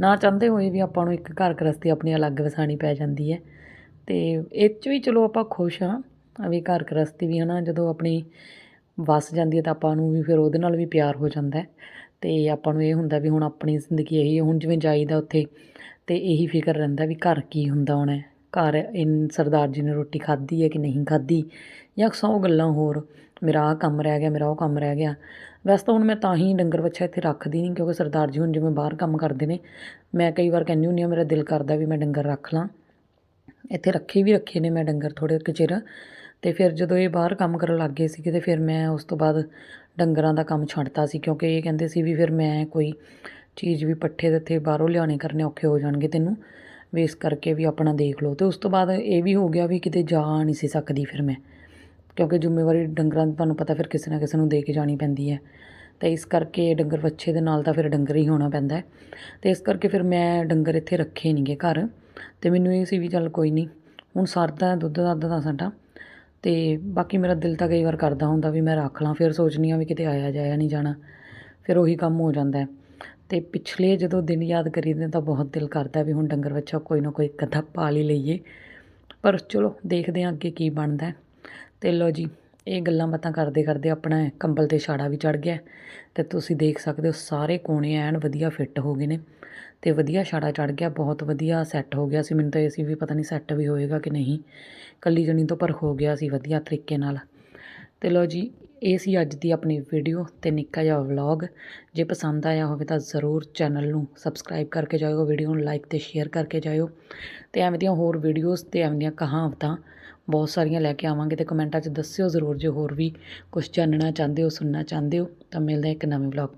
ਨਾ ਚਾਹੁੰਦੇ ਹੋਏ ਵੀ ਆਪਾਂ ਨੂੰ ਇੱਕ ਘਰ ਗ੍ਰਸਤੀ ਆਪਣੀ ਅਲੱਗ ਵਸਾਣੀ ਪੈ ਜਾਂਦੀ ਹੈ। ਅਤੇ ਇਹ 'ਚ ਵੀ ਚਲੋ ਆਪਾਂ ਖੁਸ਼ ਹਾਂ। ਵੀ ਘਰ ਗ੍ਰਸਤੀ ਵੀ ਹੈ ਨਾ ਜਦੋਂ ਆਪਣੀ ਵਸ ਜਾਂਦੀ ਹੈ ਤਾਂ ਆਪਾਂ ਨੂੰ ਵੀ ਫਿਰ ਉਹਦੇ ਨਾਲ ਵੀ ਪਿਆਰ ਹੋ ਜਾਂਦਾ ਹੈ। ਤੇ ਆਪਾਂ ਨੂੰ ਇਹ ਹੁੰਦਾ ਵੀ ਹੁਣ ਆਪਣੀ ਜ਼ਿੰਦਗੀ ਇਹੀ ਹੈ, ਹੁਣ ਜਿਵੇਂ ਜਾਈਦਾ ਉੱਥੇ, ਤੇ ਇਹੀ ਫਿਕਰ ਰਹਿੰਦਾ ਵੀ ਘਰ ਕੀ ਹੁੰਦਾ ਹੋਣਾ ਘਰ ਇਨ, ਸਰਦਾਰ ਜੀ ਨੇ ਰੋਟੀ ਖਾਧੀ ਹੈ ਕਿ ਨਹੀਂ ਖਾਧੀ ਜਾਂ ਸੌ ਗੱਲਾਂ ਹੋਰ, ਮੇਰਾ ਆਹ ਕੰਮ ਰਹਿ ਗਿਆ, ਮੇਰਾ ਉਹ ਕੰਮ ਰਹਿ ਗਿਆ। ਵੈਸੇ ਤਾਂ ਹੁਣ ਮੈਂ ਤਾਂ ਹੀ ਡੰਗਰ ਵੱਛਾ ਇੱਥੇ ਰੱਖਦੀ ਨਹੀਂ, ਕਿਉਂਕਿ ਸਰਦਾਰ ਜੀ ਹੁਣ ਜਿਵੇਂ ਬਾਹਰ ਕੰਮ ਕਰਦੇ ਨੇ, ਮੈਂ ਕਈ ਵਾਰ ਕਹਿੰਦੀ ਹੁੰਦੀ ਹਾਂ, ਮੇਰਾ ਦਿਲ ਕਰਦਾ ਵੀ ਮੈਂ ਡੰਗਰ ਰੱਖ ਲਾਂ। ਇੱਥੇ ਰੱਖੇ ਵੀ ਰੱਖੇ ਨੇ ਮੈਂ ਡੰਗਰ ਥੋੜ੍ਹੇ ਕੁ ਚਿਰ ਅਤੇ ਫਿਰ ਜਦੋਂ ਇਹ ਬਾਹਰ ਕੰਮ ਕਰਨ ਲੱਗ ਗਏ ਸੀਗੇ ਤੇ ਫਿਰ ਮੈਂ ਉਸ ਤੋਂ ਬਾਅਦ ਡੰਗਰਾਂ ਦਾ ਕੰਮ ਛੱਡਤਾ ਸੀ, ਕਿਉਂਕਿ ਇਹ ਕਹਿੰਦੇ ਸੀ ਵੀ ਫਿਰ ਮੈਂ ਕੋਈ ਚੀਜ਼ ਵੀ ਪੱਠੇ ਦੇ ਇੱਥੇ ਬਾਹਰੋਂ ਲਿਆਉਣੇ ਕਰਨੇ ਔਖੇ ਹੋ ਜਾਣਗੇ ਤੈਨੂੰ, ਵੀ ਇਸ ਕਰਕੇ ਵੀ ਆਪਣਾ ਦੇਖ ਲਓ। ਅਤੇ ਉਸ ਤੋਂ ਬਾਅਦ ਇਹ ਵੀ ਹੋ ਗਿਆ ਵੀ ਕਿਤੇ ਜਾ ਨਹੀਂ ਸੀ ਸਕਦੀ ਫਿਰ ਮੈਂ, ਕਿਉਂਕਿ ਜ਼ਿੰਮੇਵਾਰੀ ਡੰਗਰਾਂ ਦੀ ਤੁਹਾਨੂੰ ਪਤਾ ਫਿਰ ਕਿਸੇ ਨਾ ਕਿਸੇ ਨੂੰ ਦੇ ਕੇ ਜਾਣੀ ਪੈਂਦੀ ਹੈ। ਤੇ ਇਸ ਕਰਕੇ ਡੰਗਰ ਵੱਛੇ ਦੇ ਨਾਲ ਤਾਂ ਫਿਰ ਡੰਗਰ ਹੀ ਹੋਣਾ ਪੈਂਦਾ ਹੈ। ਤੇ ਇਸ ਕਰਕੇ ਫਿਰ ਮੈਂ ਡੰਗਰ ਇੱਥੇ ਰੱਖੇ ਨਹੀਂਗੇ ਘਰ, ਤੇ ਮੈਨੂੰ ਇਹ ਸੀ ਵੀ ਚੱਲ ਕੋਈ ਨਹੀਂ, ਹੁਣ ਸਰਦਾ ਹੈ ਦੁੱਧ ਦੱਧ ਦਾ ਸਾਡਾ। ਅਤੇ ਬਾਕੀ ਮੇਰਾ ਦਿਲ ਤਾਂ ਕਈ ਵਾਰ ਕਰਦਾ ਹੁੰਦਾ ਵੀ ਮੈਂ ਰੱਖ ਲਾਂ, ਫਿਰ ਸੋਚਦੀ ਹਾਂ ਵੀ ਕਿਤੇ ਆਇਆ ਜਾਇਆ ਨਹੀਂ ਜਾਣਾ। ਫਿਰ ਉਹੀ ਕੰਮ ਹੋ ਜਾਂਦਾ ਅਤੇ ਪਿਛਲੇ ਜਦੋਂ ਦਿਨ ਯਾਦ ਕਰੀਦੇ ਤਾਂ ਬਹੁਤ ਦਿਲ ਕਰਦਾ ਵੀ ਹੁਣ ਡੰਗਰ ਬੱਚਾ ਕੋਈ ਨਾ ਕੋਈ ਕਦਾ ਪਾਲ ਹੀ ਲਈਏ। ਪਰ ਚਲੋ ਦੇਖਦੇ ਹਾਂ ਅੱਗੇ ਕੀ ਬਣਦਾ ਹੈ। ਤੇ ਲਓ ਜੀ ਇਹ ਗੱਲਾਂ ਬਾਤਾਂ ਕਰਦੇ ਕਰਦੇ ਆਪਣਾ ਕੰਬਲ ਤੇ ਛਾੜਾ ਵੀ ਚੜ ਗਿਆ। ਤੇ ਤੁਸੀਂ ਦੇਖ ਸਕਦੇ ਹੋ ਸਾਰੇ ਕੋਣੇ ਐਨ ਵਧੀਆ ਫਿੱਟ ਹੋ ਗਏ ਨੇ। ਤੇ ਵਧੀਆ ਛਾੜਾ ਚੜ ਗਿਆ, ਬਹੁਤ ਵਧੀਆ ਸੈੱਟ ਹੋ ਗਿਆ ਸੀ। ਮੈਨੂੰ ਤਾਂ ਇਹ ਸੀ ਵੀ ਪਤਾ ਨਹੀਂ ਸੈੱਟ ਵੀ ਹੋਏਗਾ ਕਿ ਨਹੀਂ। ਕੱਲੀ ਜਣੀ ਤੋਂ ਪਰ ਹੋ ਗਿਆ ਸੀ ਵਧੀਆ ਤਰੀਕੇ ਨਾਲ। ਤੇ ਲਓ ਜੀ, ਇਹ ਸੀ ਅੱਜ ਦੀ ਆਪਣੀ ਵੀਡੀਓ ਤੇ ਨਿੱਕਾ ਜਿਹਾ ਵਲੌਗ ਜੇ ਪਸੰਦ ਆਇਆ ਹੋਵੇ ਤਾਂ ਜ਼ਰੂਰ ਚੈਨਲ ਨੂੰ ਸਬਸਕ੍ਰਾਈਬ ਕਰਕੇ ਜਾਇਓ ਵੀਡੀਓ ਨੂੰ ਲਾਈਕ ਤੇ ਸ਼ੇਅਰ ਕਰਕੇ ਜਾਇਓ। ਤੇ ਐਵੇਂ ਦੀਆਂ ਹੋਰ ਵੀਡੀਓਜ਼ ਤੇ ਐਵੇਂ ਦੀਆਂ ਕਹਾਵਤਾਂ ਬਹੁਤ ਸਾਰੀਆਂ ਲੈ ਕੇ ਆਵਾਂਗੇ ਤੇ ਕਮੈਂਟਾਂ 'ਚ ਦੱਸਿਓ ਜ਼ਰੂਰ ਜੇ ਹੋਰ ਵੀ ਕੁਝ ਜਾਣਨਾ ਚਾਹੁੰਦੇ ਹੋ, ਸੁਣਨਾ ਚਾਹੁੰਦੇ ਹੋ, ਤਾਂ ਮਿਲਦੇ ਹਾਂ ਇੱਕ ਨਵੇਂ ਵਲੌਗ ਤੇ।